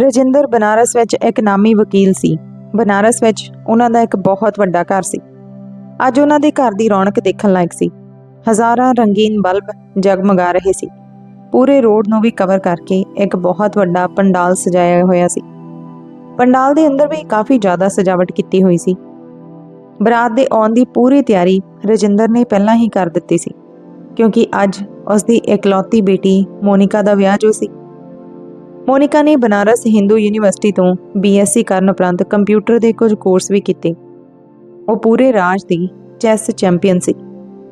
ਰਜਿੰਦਰ ਬਨਾਰਸ ਵਿੱਚ ਇੱਕ ਨਾਮੀ ਵਕੀਲ ਸੀ। ਬਨਾਰਸ ਵਿੱਚ ਉਹਨਾਂ ਦਾ ਇੱਕ ਬਹੁਤ ਵੱਡਾ ਘਰ ਸੀ। ਅੱਜ ਉਹਨਾਂ ਦੇ ਘਰ ਦੀ ਰੌਣਕ ਦੇਖਣ ਲਾਇਕ ਸੀ। ਹਜ਼ਾਰਾਂ ਰੰਗੀਨ ਬਲਬ ਜਗਮਗਾ ਰਹੇ ਸੀ। ਪੂਰੇ ਰੋਡ ਨੂੰ ਵੀ ਕਵਰ ਕਰਕੇ ਇੱਕ ਬਹੁਤ ਵੱਡਾ ਪੰਡਾਲ ਸਜਾਇਆ ਹੋਇਆ ਸੀ। ਪੰਡਾਲ ਦੇ ਅੰਦਰ ਵੀ ਕਾਫੀ ਜ਼ਿਆਦਾ ਸਜਾਵਟ ਕੀਤੀ ਹੋਈ ਸੀ। ਬਰਾਤ ਦੇ ਆਉਣ ਦੀ ਪੂਰੀ ਤਿਆਰੀ ਰਜਿੰਦਰ ਨੇ ਪਹਿਲਾਂ ਹੀ ਕਰ ਦਿੱਤੀ ਸੀ, ਕਿਉਂਕਿ ਅੱਜ ਉਸ ਦੀ ਇਕਲੌਤੀ ਬੇਟੀ ਮੋਨਿਕਾ ਦਾ ਵਿਆਹ ਜੋ ਸੀ ਮੋਨਿਕਾ ਨੇ ਬਨਾਰਸ ਹਿੰਦੂ ਯੂਨੀਵਰਸਿਟੀ ਤੋਂ ਬੀਐਸਸੀ ਕਰਨ ਉਪਰੰਤ ਕੰਪਿਊਟਰ ਦੇ ਕੁਝ ਕੋਰਸ ਵੀ ਕੀਤੇ। ਉਹ ਪੂਰੇ ਰਾਜ ਦੀ ਚੈਸ ਚੈਂਪੀਅਨ ਸੀ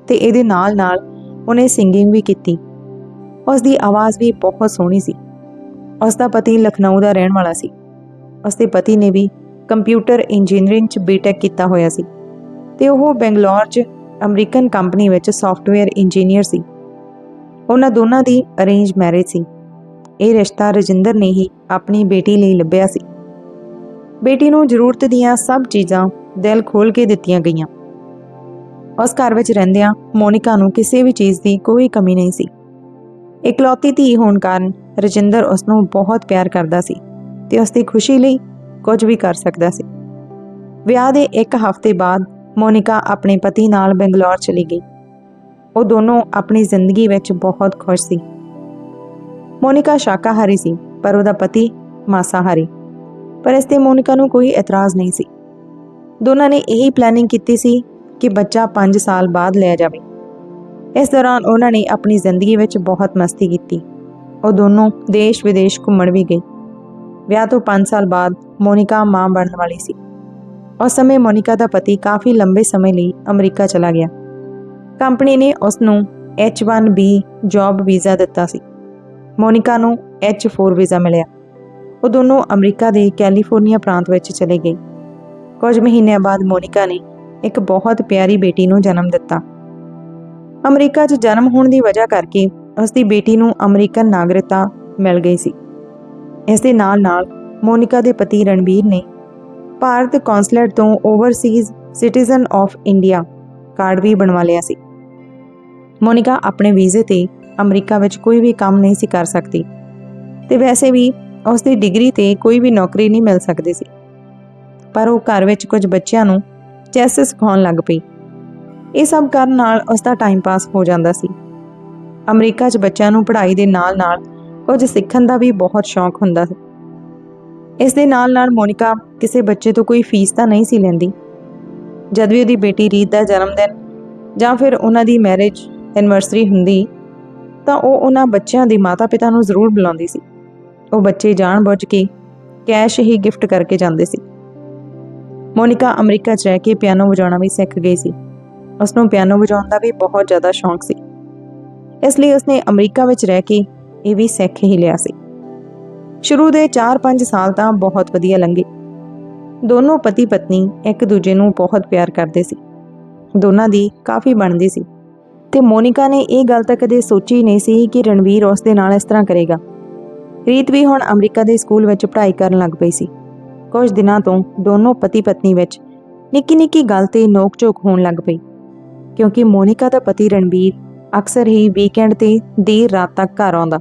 ਤੇ ਇਹਦੇ ਨਾਲ-ਨਾਲ ਉਹਨੇ ਸਿੰਗਿੰਗ ਵੀ ਕੀਤੀ। ਉਸ ਦੀ ਆਵਾਜ਼ ਵੀ ਬਹੁਤ ਸੋਹਣੀ ਸੀ। ਉਸ ਦਾ ਪਤੀ ਲਖਨਊ ਦਾ ਰਹਿਣ ਵਾਲਾ ਸੀ। ਉਸ ਦੇ ਪਤੀ ਨੇ ਵੀ ਕੰਪਿਊਟਰ ਇੰਜੀਨੀਅਰਿੰਗ 'ਚ ਬੀਟੈਕ ਕੀਤਾ ਹੋਇਆ ਸੀ ਤੇ ਉਹ ਬੈਂਗਲੌਰ 'ਚ ਅਮਰੀਕਨ ਕੰਪਨੀ ਵਿੱਚ ਸੌਫਟਵੇਅਰ ਇੰਜੀਨੀਅਰ ਸੀ। ਉਹਨਾਂ ਦੋਨਾਂ ਦੀ ਅਰੇਂਜ ਮੈਰਿਜ ਸੀ। ਇਹ ਰਿਸ਼ਤਾ ਰਜਿੰਦਰ ਨੇ ਹੀ ਆਪਣੀ ਬੇਟੀ ਲਈ ਲੱਭਿਆ ਸੀ। ਬੇਟੀ ਨੂੰ ਜ਼ਰੂਰਤ ਦੀਆਂ ਸਭ ਚੀਜ਼ਾਂ ਦਿਲ ਖੋਲ ਕੇ ਦਿੱਤੀਆਂ ਗਈਆਂ। ਉਸ ਘਰ ਵਿੱਚ ਰਹਿੰਦਿਆਂ ਮੋਨਿਕਾ ਨੂੰ ਕਿਸੇ ਵੀ ਚੀਜ਼ ਦੀ ਕੋਈ ਕਮੀ ਨਹੀਂ ਸੀ। ਇਕਲੌਤੀ ਧੀ ਹੋਣ ਕਾਰਨ ਰਜਿੰਦਰ ਉਸ ਨੂੰ ਬਹੁਤ ਪਿਆਰ ਕਰਦਾ ਸੀ ਤੇ ਉਸ ਦੀ ਖੁਸ਼ੀ ਲਈ ਕੁਝ ਵੀ ਕਰ ਸਕਦਾ ਸੀ। ਵਿਆਹ ਦੇ ਇੱਕ ਹਫ਼ਤੇ ਬਾਅਦ ਮੋਨਿਕਾ ਆਪਣੇ ਪਤੀ ਨਾਲ ਬੰਗਲੌਰ ਚਲੀ ਗਈ। ਉਹ ਦੋਨੋਂ ਆਪਣੀ ਜ਼ਿੰਦਗੀ ਵਿੱਚ ਬਹੁਤ ਖੁਸ਼ ਸੀ। ਮੋਨਿਕਾ ਸ਼ਾਕਾਹਾਰੀ ਸੀ, ਪਰ ਉਹਦਾ ਪਤੀ ਮਾਸਾਹਾਰੀ। ਪਰ ਇਸ ਤੇ ਮੋਨਿਕਾ ਨੂੰ ਕੋਈ ਇਤਰਾਜ਼ ਨਹੀਂ ਸੀ। ਦੋਨਾਂ ਨੇ ਇਹੀ ਪਲੈਨਿੰਗ ਕੀਤੀ ਸੀ ਕਿ ਬੱਚਾ 5 ਸਾਲ ਬਾਅਦ ਲਿਆ ਜਾਵੇ। ਇਸ ਦੌਰਾਨ ਉਹਨਾਂ ਨੇ ਆਪਣੀ ਜ਼ਿੰਦਗੀ ਵਿੱਚ ਬਹੁਤ ਮਸਤੀ ਕੀਤੀ। ਉਹ ਦੋਨੋਂ ਦੇਸ਼ ਵਿਦੇਸ਼ ਘੁੰਮਣ ਵੀ ਗਏ। ਵਿਆਹ ਤੋਂ 5 ਸਾਲ ਬਾਅਦ ਮੋਨਿਕਾ ਮਾਂ ਬਣਨ ਵਾਲੀ ਸੀ। ਉਸ ਸਮੇਂ ਮੋਨਿਕਾ ਦਾ ਪਤੀ ਕਾਫੀ ਲੰਬੇ ਸਮੇਂ ਲਈ ਅਮਰੀਕਾ ਚਲਾ ਗਿਆ। ਕੰਪਨੀ ਨੇ ਉਸ ਨੂੰ H1B ਜੌਬ ਵੀਜ਼ਾ ਦਿੱਤਾ ਸੀ। ਮੋਨਿਕਾ ਨੂੰ H4 ਵੀਜ਼ਾ ਮਿਲਿਆ। ਉਹ ਦੋਨੋਂ ਅਮਰੀਕਾ ਦੇ ਕੈਲੀਫੋਰਨੀਆ ਪ੍ਰਾਂਤ ਵਿੱਚ ਚਲੇ ਗਏ। ਕੁਝ ਮਹੀਨਿਆਂ ਬਾਅਦ ਮੋਨਿਕਾ ਨੇ ਇੱਕ ਬਹੁਤ ਪਿਆਰੀ ਬੇਟੀ ਨੂੰ ਜਨਮ ਦਿੱਤਾ। ਅਮਰੀਕਾ 'ਚ ਜਨਮ ਹੋਣ ਦੀ ਵਜ੍ਹਾ ਕਰਕੇ ਉਸ ਦੀ ਬੇਟੀ ਨੂੰ ਅਮਰੀਕਨ ਨਾਗਰਿਕਤਾ ਮਿਲ ਗਈ ਸੀ। ਇਸ ਦੇ ਨਾਲ-ਨਾਲ ਮੋਨਿਕਾ ਦੇ ਪਤੀ ਰਣਬੀਰ ਨੇ ਭਾਰਤ ਕੌਂਸਲੇਟ ਤੋਂ overseas citizen of India card ਵੀ ਬਣਵਾ ਲਿਆ ਸੀ। ਮੋਨਿਕਾ ਆਪਣੇ ਵੀਜ਼ੇ ਤੇ ਅਮਰੀਕਾ ਵਿੱਚ ਕੋਈ ਵੀ ਕੰਮ ਨਹੀਂ ਸੀ ਕਰ ਸਕਦੀ। ਤੇ ਵੈਸੇ ਵੀ ਉਸ ਦੀ ਡਿਗਰੀ ਤੇ ਕੋਈ ਵੀ ਨੌਕਰੀ ਨਹੀਂ ਮਿਲ ਸਕਦੀ ਸੀ। ਪਰ ਉਹ ਘਰ ਵਿੱਚ ਕੁਝ ਬੱਚਿਆਂ ਨੂੰ ਚੈਸ ਸਿਖਾਉਣ ਲੱਗ ਪਈ। ਇਹ ਸਭ ਕਰਨ ਨਾਲ ਉਸ ਦਾ ਟਾਈਮ ਪਾਸ ਹੋ ਜਾਂਦਾ ਸੀ। ਅਮਰੀਕਾ 'ਚ ਬੱਚਿਆਂ ਨੂੰ ਪੜ੍ਹਾਈ ਦੇ ਨਾਲ-ਨਾਲ ਕੁਝ ਸਿੱਖਣ ਦਾ ਵੀ ਬਹੁਤ ਸ਼ੌਂਕ ਹੁੰਦਾ ਸੀ। ਇਸ ਦੇ ਨਾਲ-ਨਾਲ ਮੋਨਿਕਾ ਕਿਸੇ ਬੱਚੇ ਤੋਂ ਕੋਈ ਫੀਸ ਤਾਂ ਨਹੀਂ ਸੀ ਲੈਂਦੀ। ਜਦ ਵੀ ਉਹਦੀ ਬੇਟੀ ਰੀਤ ਦਾ ਜਨਮ ਦਿਨ ਜਾਂ ਫਿਰ ਉਹਨਾਂ ਦੀ ਮੈਰਿਜ, ਐਨਵਰਸਰੀ ਹੁੰਦੀ ਤਾਂ ਉਹ ਉਹਨਾਂ ਬੱਚਿਆਂ ਦੇ ਮਾਤਾ-ਪਿਤਾ ਨੂੰ ਜ਼ਰੂਰ ਬੁਲਾਉਂਦੀ ਸੀ। ਉਹ ਬੱਚੇ ਜਾਣ-ਬੁੱਝ ਕੇ ਕੈਸ਼ ਹੀ ਗਿਫਟ ਕਰਕੇ ਜਾਂਦੇ ਸੀ। ਮੋਨਿਕਾ ਅਮਰੀਕਾ 'ਚ ਰਹਿ ਕੇ ਪਿਆਨੋ ਵਜਾਉਣਾ ਵੀ ਸਿੱਖ ਗਈ ਸੀ। ਉਸ ਨੂੰ ਪਿਆਨੋ ਵਜਾਉਣ ਦਾ ਵੀ ਬਹੁਤ ਜ਼ਿਆਦਾ ਸ਼ੌਂਕ ਸੀ। ਇਸ ਲਈ ਉਸਨੇ ਅਮਰੀਕਾ ਵਿੱਚ ਰਹਿ ਕੇ ਇਹ ਵੀ ਸਿੱਖ ਹੀ ਲਿਆ ਸੀ। ਸ਼ੁਰੂ ਦੇ 4-5 ਸਾਲ ਤਾਂ ਬਹੁਤ ਵਧੀਆ ਲੰਘੇ। ਦੋਨੋਂ ਪਤੀ ਪਤਨੀ ਇੱਕ ਦੂਜੇ ਨੂੰ ਬਹੁਤ ਪਿਆਰ ਕਰਦੇ ਸੀ। ਦੋਨਾਂ ਦੀ ਕਾਫੀ ਬਣਦੀ ਸੀ। ਤੇ ਮੋਨਿਕਾ ਨੇ ਇਹ ਗੱਲ ਤਾਂ ਕਦੇ ਸੋਚੀ ਨਹੀਂ ਸੀ ਕਿ ਰਣਵੀਰ ਉਸ ਦੇ ਨਾਲ ਇਸ ਤਰ੍ਹਾਂ ਕਰੇਗਾ। ਰੀਤ ਵੀ ਹੁਣ ਅਮਰੀਕਾ ਦੇ ਸਕੂਲ ਵਿੱਚ ਪੜ੍ਹਾਈ ਕਰਨ ਲੱਗ ਪਈ ਸੀ। ਕੁਝ ਦਿਨਾਂ ਤੋਂ ਦੋਨੋਂ ਪਤੀ ਪਤਨੀ ਵਿੱਚ ਨਿੱਕੀ ਨਿੱਕੀ ਗੱਲ ਤੇ ਨੋਕ-ਝੋਕ ਹੋਣ ਲੱਗ ਪਈ। ਕਿਉਂਕਿ ਮੋਨਿਕਾ ਦਾ ਪਤੀ ਰਣਬੀਰ ਅਕਸਰ ਹੀ ਵੀਕਐਂਡ ਤੇ ਦੇਰ ਰਾਤ ਤੱਕ ਘਰ ਆਉਂਦਾ।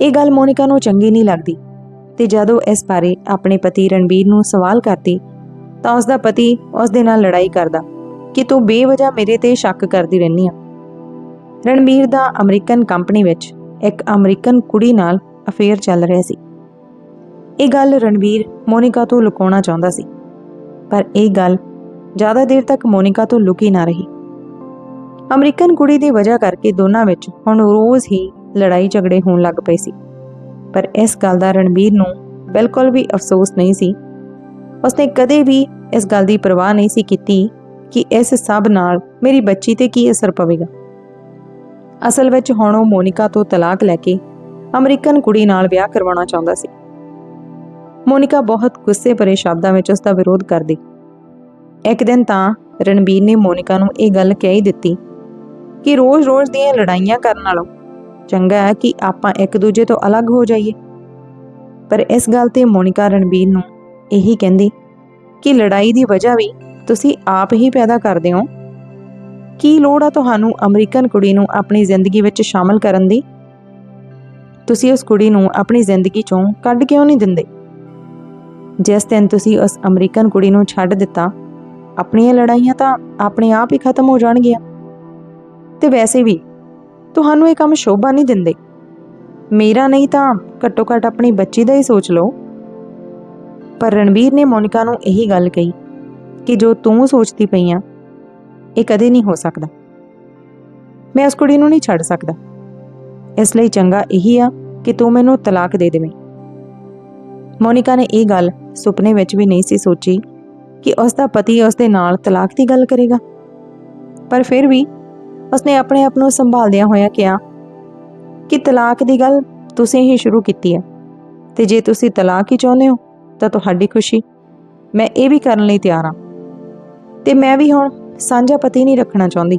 ਇਹ ਗੱਲ ਮੋਨਿਕਾ ਨੂੰ ਚੰਗੀ ਨਹੀਂ ਲੱਗਦੀ ਤੇ ਜਦੋਂ ਇਸ ਬਾਰੇ ਆਪਣੇ ਪਤੀ ਰਣਬੀਰ ਨੂੰ ਸਵਾਲ ਕਰਦੀ, ਤਾਂ ਉਸ ਦਾ ਪਤੀ ਉਸ ਦੇ ਨਾਲ ਲੜਾਈ ਕਰਦਾ ਕਿ ਤੂੰ ਬੇਵਜ੍ਹਾ ਮੇਰੇ ਤੇ ਸ਼ੱਕ ਕਰਦੀ ਰਹਿੰਦੀ ਆ। ਰਣਬੀਰ ਦਾ ਅਮਰੀਕਨ ਕੰਪਨੀ ਵਿੱਚ ਇੱਕ ਅਮਰੀਕਨ ਕੁੜੀ ਨਾਲ ਅਫੇਅਰ ਚੱਲ ਰਿਹਾ ਸੀ। ਇਹ ਗੱਲ ਰਣਵੀਰ ਮੋਨਿਕਾ ਤੋਂ ਲੁਕਾਉਣਾ ਚਾਹੁੰਦਾ ਸੀ। ਪਰ ਇਹ ਗੱਲ ਜ਼ਿਆਦਾ ਦੇਰ ਤੱਕ ਮੋਨਿਕਾ ਤੋਂ ਲੁਕੀ ਨਾ ਰਹੀ। ਅਮਰੀਕਨ ਕੁੜੀ ਦੀ ਵਜ੍ਹਾ ਕਰਕੇ ਦੋਨਾਂ ਵਿੱਚ ਹੁਣ ਰੋਜ਼ ਹੀ ਲੜਾਈ ਝਗੜੇ ਹੋਣ ਲੱਗ ਪਏ ਸੀ। ਪਰ ਇਸ ਗੱਲ ਦਾ ਰਣਵੀਰ ਨੂੰ ਬਿਲਕੁਲ ਵੀ ਅਫਸੋਸ ਨਹੀਂ ਸੀ। ਉਸਨੇ ਕਦੇ ਵੀ ਇਸ ਗੱਲ ਦੀ ਪਰਵਾਹ ਨਹੀਂ ਸੀ ਕੀਤੀ ਕਿ ਇਸ ਸਭ ਨਾਲ ਮੇਰੀ ਬੱਚੀ ਤੇ ਕੀ ਅਸਰ ਪਵੇਗਾ। ਅਸਲ ਵਿੱਚ ਹੁਣ ਉਹ ਮੋਨਿਕਾ ਤੋਂ ਤਲਾਕ ਲੈ ਕੇ ਅਮਰੀਕਨ ਕੁੜੀ ਨਾਲ ਵਿਆਹ ਕਰਵਾਉਣਾ ਚਾਹੁੰਦਾ ਸੀ। ਮੋਨਿਕਾ ਬਹੁਤ ਗੁੱਸੇ ਭਰੇ ਸ਼ਬਦਾਂ ਵਿੱਚ ਉਸ ਦਾ ਵਿਰੋਧ ਕਰਦੀ। ਇੱਕ ਦਿਨ ਤਾਂ ਰਣਬੀਰ ਨੇ ਮੋਨਿਕਾ ਨੂੰ ਇਹ ਗੱਲ ਕਹਿ ਹੀ ਦਿੱਤੀ ਕਿ ਰੋਜ਼-ਰੋਜ਼ ਦੀਆਂ ਲੜਾਈਆਂ ਕਰਨ ਨਾਲੋਂ ਚੰਗਾ ਹੈ ਕਿ ਆਪਾਂ ਇੱਕ ਦੂਜੇ ਤੋਂ ਅਲੱਗ ਹੋ ਜਾਈਏ। ਪਰ ਇਸ ਗੱਲ ਤੇ ਮੋਨਿਕਾ ਰਣਬੀਰ ਨੂੰ ਇਹੀ ਕਹਿੰਦੀ ਕਿ ਲੜਾਈ ਦੀ ਵਜ੍ਹਾ ਵੀ ਤੁਸੀਂ ਆਪ ਹੀ ਪੈਦਾ ਕਰਦੇ ਹੋ। ਕੀ ਲੋੜ ਆ ਤੁਹਾਨੂੰ ਅਮਰੀਕਨ ਕੁੜੀ ਨੂੰ ਆਪਣੀ ਜ਼ਿੰਦਗੀ ਵਿੱਚ ਸ਼ਾਮਲ ਕਰਨ ਦੀ? ਤੁਸੀਂ ਉਸ ਕੁੜੀ ਨੂੰ ਆਪਣੀ ਜ਼ਿੰਦਗੀ ਚੋਂ ਕੱਢ ਕਿਉਂ ਨਹੀਂ ਦਿੰਦੇ? ਜਿਸ ਦਿਨ ਤੁਸੀਂ ਉਸ ਅਮਰੀਕਨ ਕੁੜੀ ਨੂੰ ਛੱਡ ਦਿੱਤਾ, ਆਪਣੀਆਂ ਲੜਾਈਆਂ ਤਾਂ ਆਪਣੇ ਆਪ ਹੀ ਖਤਮ ਹੋ ਜਾਣਗੀਆਂ। ਤੇ ਵੈਸੇ ਵੀ, ਤੁਹਾਨੂੰ ਇਹ ਕੰਮ ਸ਼ੋਭਾ ਨਹੀਂ ਦਿੰਦੇ। ਮੇਰਾ ਨਹੀਂ ਤਾਂ ਘੱਟੋ ਘੱਟ ਆਪਣੀ ਬੱਚੀ ਦਾ ਹੀ ਸੋਚ ਲਓ। ਪਰ ਰਣਵੀਰ ਨੇ ਮੋਨਿਕਾ ਨੂੰ ਇਹੀ ਗੱਲ ਕਹੀ ਕਿ ਜੋ ਤੂੰ ਸੋਚਦੀ ਪਈ ਆ ਇਹ ਕਦੇ ਨਹੀਂ ਹੋ ਸਕਦਾ। ਮੈਂ ਉਸ ਕੁੜੀ ਨੂੰ ਨਹੀਂ ਛੱਡ ਸਕਦਾ। ਇਸ ਲਈ ਚੰਗਾ ਇਹੀ ਆ ਕਿ ਤੂੰ ਮੈਨੂੰ ਤਲਾਕ ਦੇ ਦੇਵੇਂ। ਮੋਨਿਕਾ ਨੇ ਇਹ ਗੱਲ ਸੁਪਨੇ ਵਿੱਚ ਵੀ ਨਹੀਂ ਸੀ ਸੋਚੀ ਕਿ ਉਸ ਦਾ ਪਤੀ ਉਸ ਦੇ ਨਾਲ ਤਲਾਕ ਦੀ ਗੱਲ ਕਰੇਗਾ। ਪਰ ਫਿਰ ਵੀ ਉਸਨੇ ਆਪਣੇ ਆਪ ਨੂੰ ਸੰਭਾਲਦਿਆਂ ਹੋਇਆ ਕਿਹਾ ਕਿ ਤਲਾਕ ਦੀ ਗੱਲ ਤੁਸੀਂ ਹੀ ਸ਼ੁਰੂ ਕੀਤੀ ਹੈ ਤੇ ਜੇ ਤੁਸੀਂ ਤਲਾਕ ਹੀ ਚਾਹੁੰਦੇ ਹੋ ਤਾਂ ਤੁਹਾਡੀ ਖੁਸ਼ੀ ਮੈਂ ਇਹ ਵੀ ਕਰਨ ਲਈ ਤਿਆਰ ਹਾਂ। ਤੇ ਮੈਂ ਵੀ ਹੁਣ ਸਾਂਝਾ ਪਤੀ ਨਹੀਂ ਰੱਖਣਾ ਚਾਹੁੰਦੀ।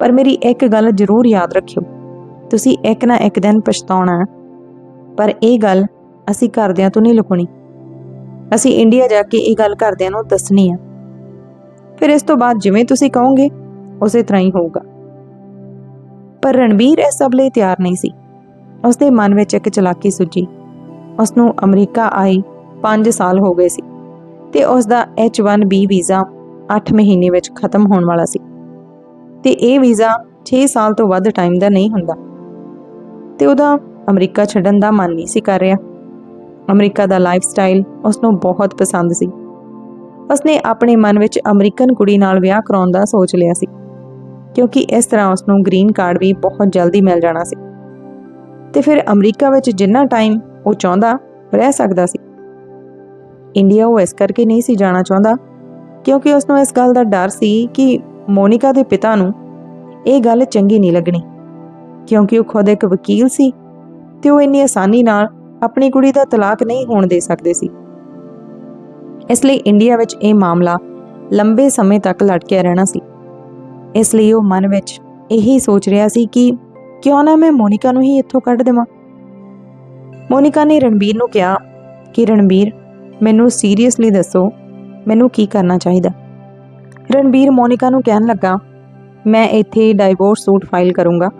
ਪਰ ਮੇਰੀ ਇੱਕ ਗੱਲ ਜ਼ਰੂਰ ਯਾਦ ਰੱਖਿਓ। ਤੁਸੀਂ ਇੱਕ ਨਾ ਇੱਕ ਦਿਨ ਪਛਤਾਉਣਾ ਪਰ ਇਹ ਗੱਲ ਅਸੀਂ ਘਰਦਿਆਂ ਤੋਂ ਨਹੀਂ ਲੁਕਾਉਣੀ ਅਸੀਂ ਇੰਡੀਆ ਜਾ ਕੇ ਇਹ ਗੱਲ ਘਰਦਿਆਂ ਨੂੰ ਦੱਸਣੀ ਆ ਫਿਰ ਇਸ ਤੋਂ ਬਾਅਦ ਜਿਵੇਂ ਤੁਸੀਂ ਕਹੋਗੇ, ਉਸੇ ਤਰ੍ਹਾਂ ਹੀ ਹੋਊਗਾ। ਪਰ ਰਣਬੀਰ ਇਸ ਸਭ ਲਈ ਤਿਆਰ ਨਹੀਂ ਸੀ। ਉਸ ਦੇ ਮਨ ਵਿੱਚ ਇੱਕ ਚਲਾਕੀ ਸੁੱਜੀ। ਉਸ ਨੂੰ ਅਮਰੀਕਾ ਆਈ 5 ਸਾਲ ਹੋ ਗਏ ਸੀ। ਤੇ ਉਸ ਦਾ H1B ਵੀਜ਼ਾ 8 ਮਹੀਨੇ ਵਿੱਚ ਖਤਮ ਹੋਣ ਵਾਲਾ ਸੀ। ਤੇ ਇਹ ਵੀਜ਼ਾ 6 ਸਾਲ ਤੋਂ ਵੱਧ ਟਾਈਮ ਦਾ ਨਹੀਂ ਹੁੰਦਾ। ਤੇ ਉਹਦਾ ਅਮਰੀਕਾ ਛੱਡਣ ਦਾ ਮਨ ਨਹੀਂ ਸੀ ਕਰ ਰਿਹਾ। ਅਮਰੀਕਾ ਦਾ ਲਾਈਫ ਸਟਾਈਲ ਉਸ ਨੂੰ ਬਹੁਤ ਪਸੰਦ ਸੀ। ਉਸਨੇ ਆਪਣੇ ਮਨ ਵਿੱਚ ਅਮਰੀਕਨ ਕੁੜੀ ਨਾਲ ਵਿਆਹ ਕਰਾਉਣ ਦਾ ਸੋਚ ਲਿਆ ਸੀ। ਕਿਉਂਕਿ ਇਸ ਤਰ੍ਹਾਂ ਉਸ ਨੂੰ ਗ੍ਰੀਨ ਕਾਰਡ ਵੀ ਬਹੁਤ ਜਲਦੀ ਮਿਲ ਜਾਣਾ ਸੀ। ਤੇ ਫਿਰ ਅਮਰੀਕਾ ਵਿੱਚ ਜਿੰਨਾ ਟਾਈਮ ਉਹ ਚਾਹੁੰਦਾ, ਰਹਿ ਸਕਦਾ ਸੀ। ਇੰਡੀਆ ਉਹ ਇਸ ਕਰਕੇ ਨਹੀਂ ਸੀ ਜਾਣਾ ਚਾਹੁੰਦਾ ਕਿਉਂਕਿ ਉਸ ਨੂੰ ਇਸ ਗੱਲ ਦਾ ਡਰ ਸੀ ਕਿ ਮੋਨਿਕਾ ਦੇ ਪਿਤਾ ਨੂੰ ਇਹ ਗੱਲ ਚੰਗੀ ਨਹੀਂ ਲੱਗਣੀ। ਕਿਉਂਕਿ ਉਹ ਖੁਦ ਇੱਕ ਵਕੀਲ ਸੀ ਤੇ ਉਹ ਇੰਨੀ ਆਸਾਨੀ ਨਾਲ ਆਪਣੀ ਕੁੜੀ ਦਾ ਤਲਾਕ ਨਹੀਂ ਹੋਣ ਦੇ ਸਕਦੇ ਸੀ। ਇਸ ਲਈ ਇੰਡੀਆ ਵਿੱਚ ਇਹ ਮਾਮਲਾ ਲੰਬੇ ਸਮੇਂ ਤੱਕ ਲਟਕਿਆ ਰਹਿਣਾ ਸੀ। ਇਸ ਲਈ ਉਹ ਮਨ ਵਿੱਚ ਇਹੀ ਸੋਚ ਰਿਹਾ ਸੀ ਕਿ ਕਿਉਂ ਨਾ ਮੈਂ ਮੋਨਿਕਾ ਨੂੰ ਹੀ ਇੱਥੋਂ ਕੱਢ ਦੇਵਾਂ। ਮੋਨਿਕਾ ਨੇ ਰਣਬੀਰ ਨੂੰ ਕਿਹਾ ਕਿ, ਰਣਬੀਰ, ਮੈਨੂੰ ਸੀਰੀਅਸਲੀ ਦੱਸੋ ਮੈਨੂੰ ਕੀ ਕਰਨਾ ਚਾਹੀਦਾ? ਰਣਬੀਰ ਮੋਨਿਕਾ ਨੂੰ ਕਹਿਣ ਲੱਗਾ, ਮੈਂ ਇੱਥੇ ਡਾਈਵੋਰਸ ਸੂਟ ਫਾਈਲ ਕਰੂੰਗਾ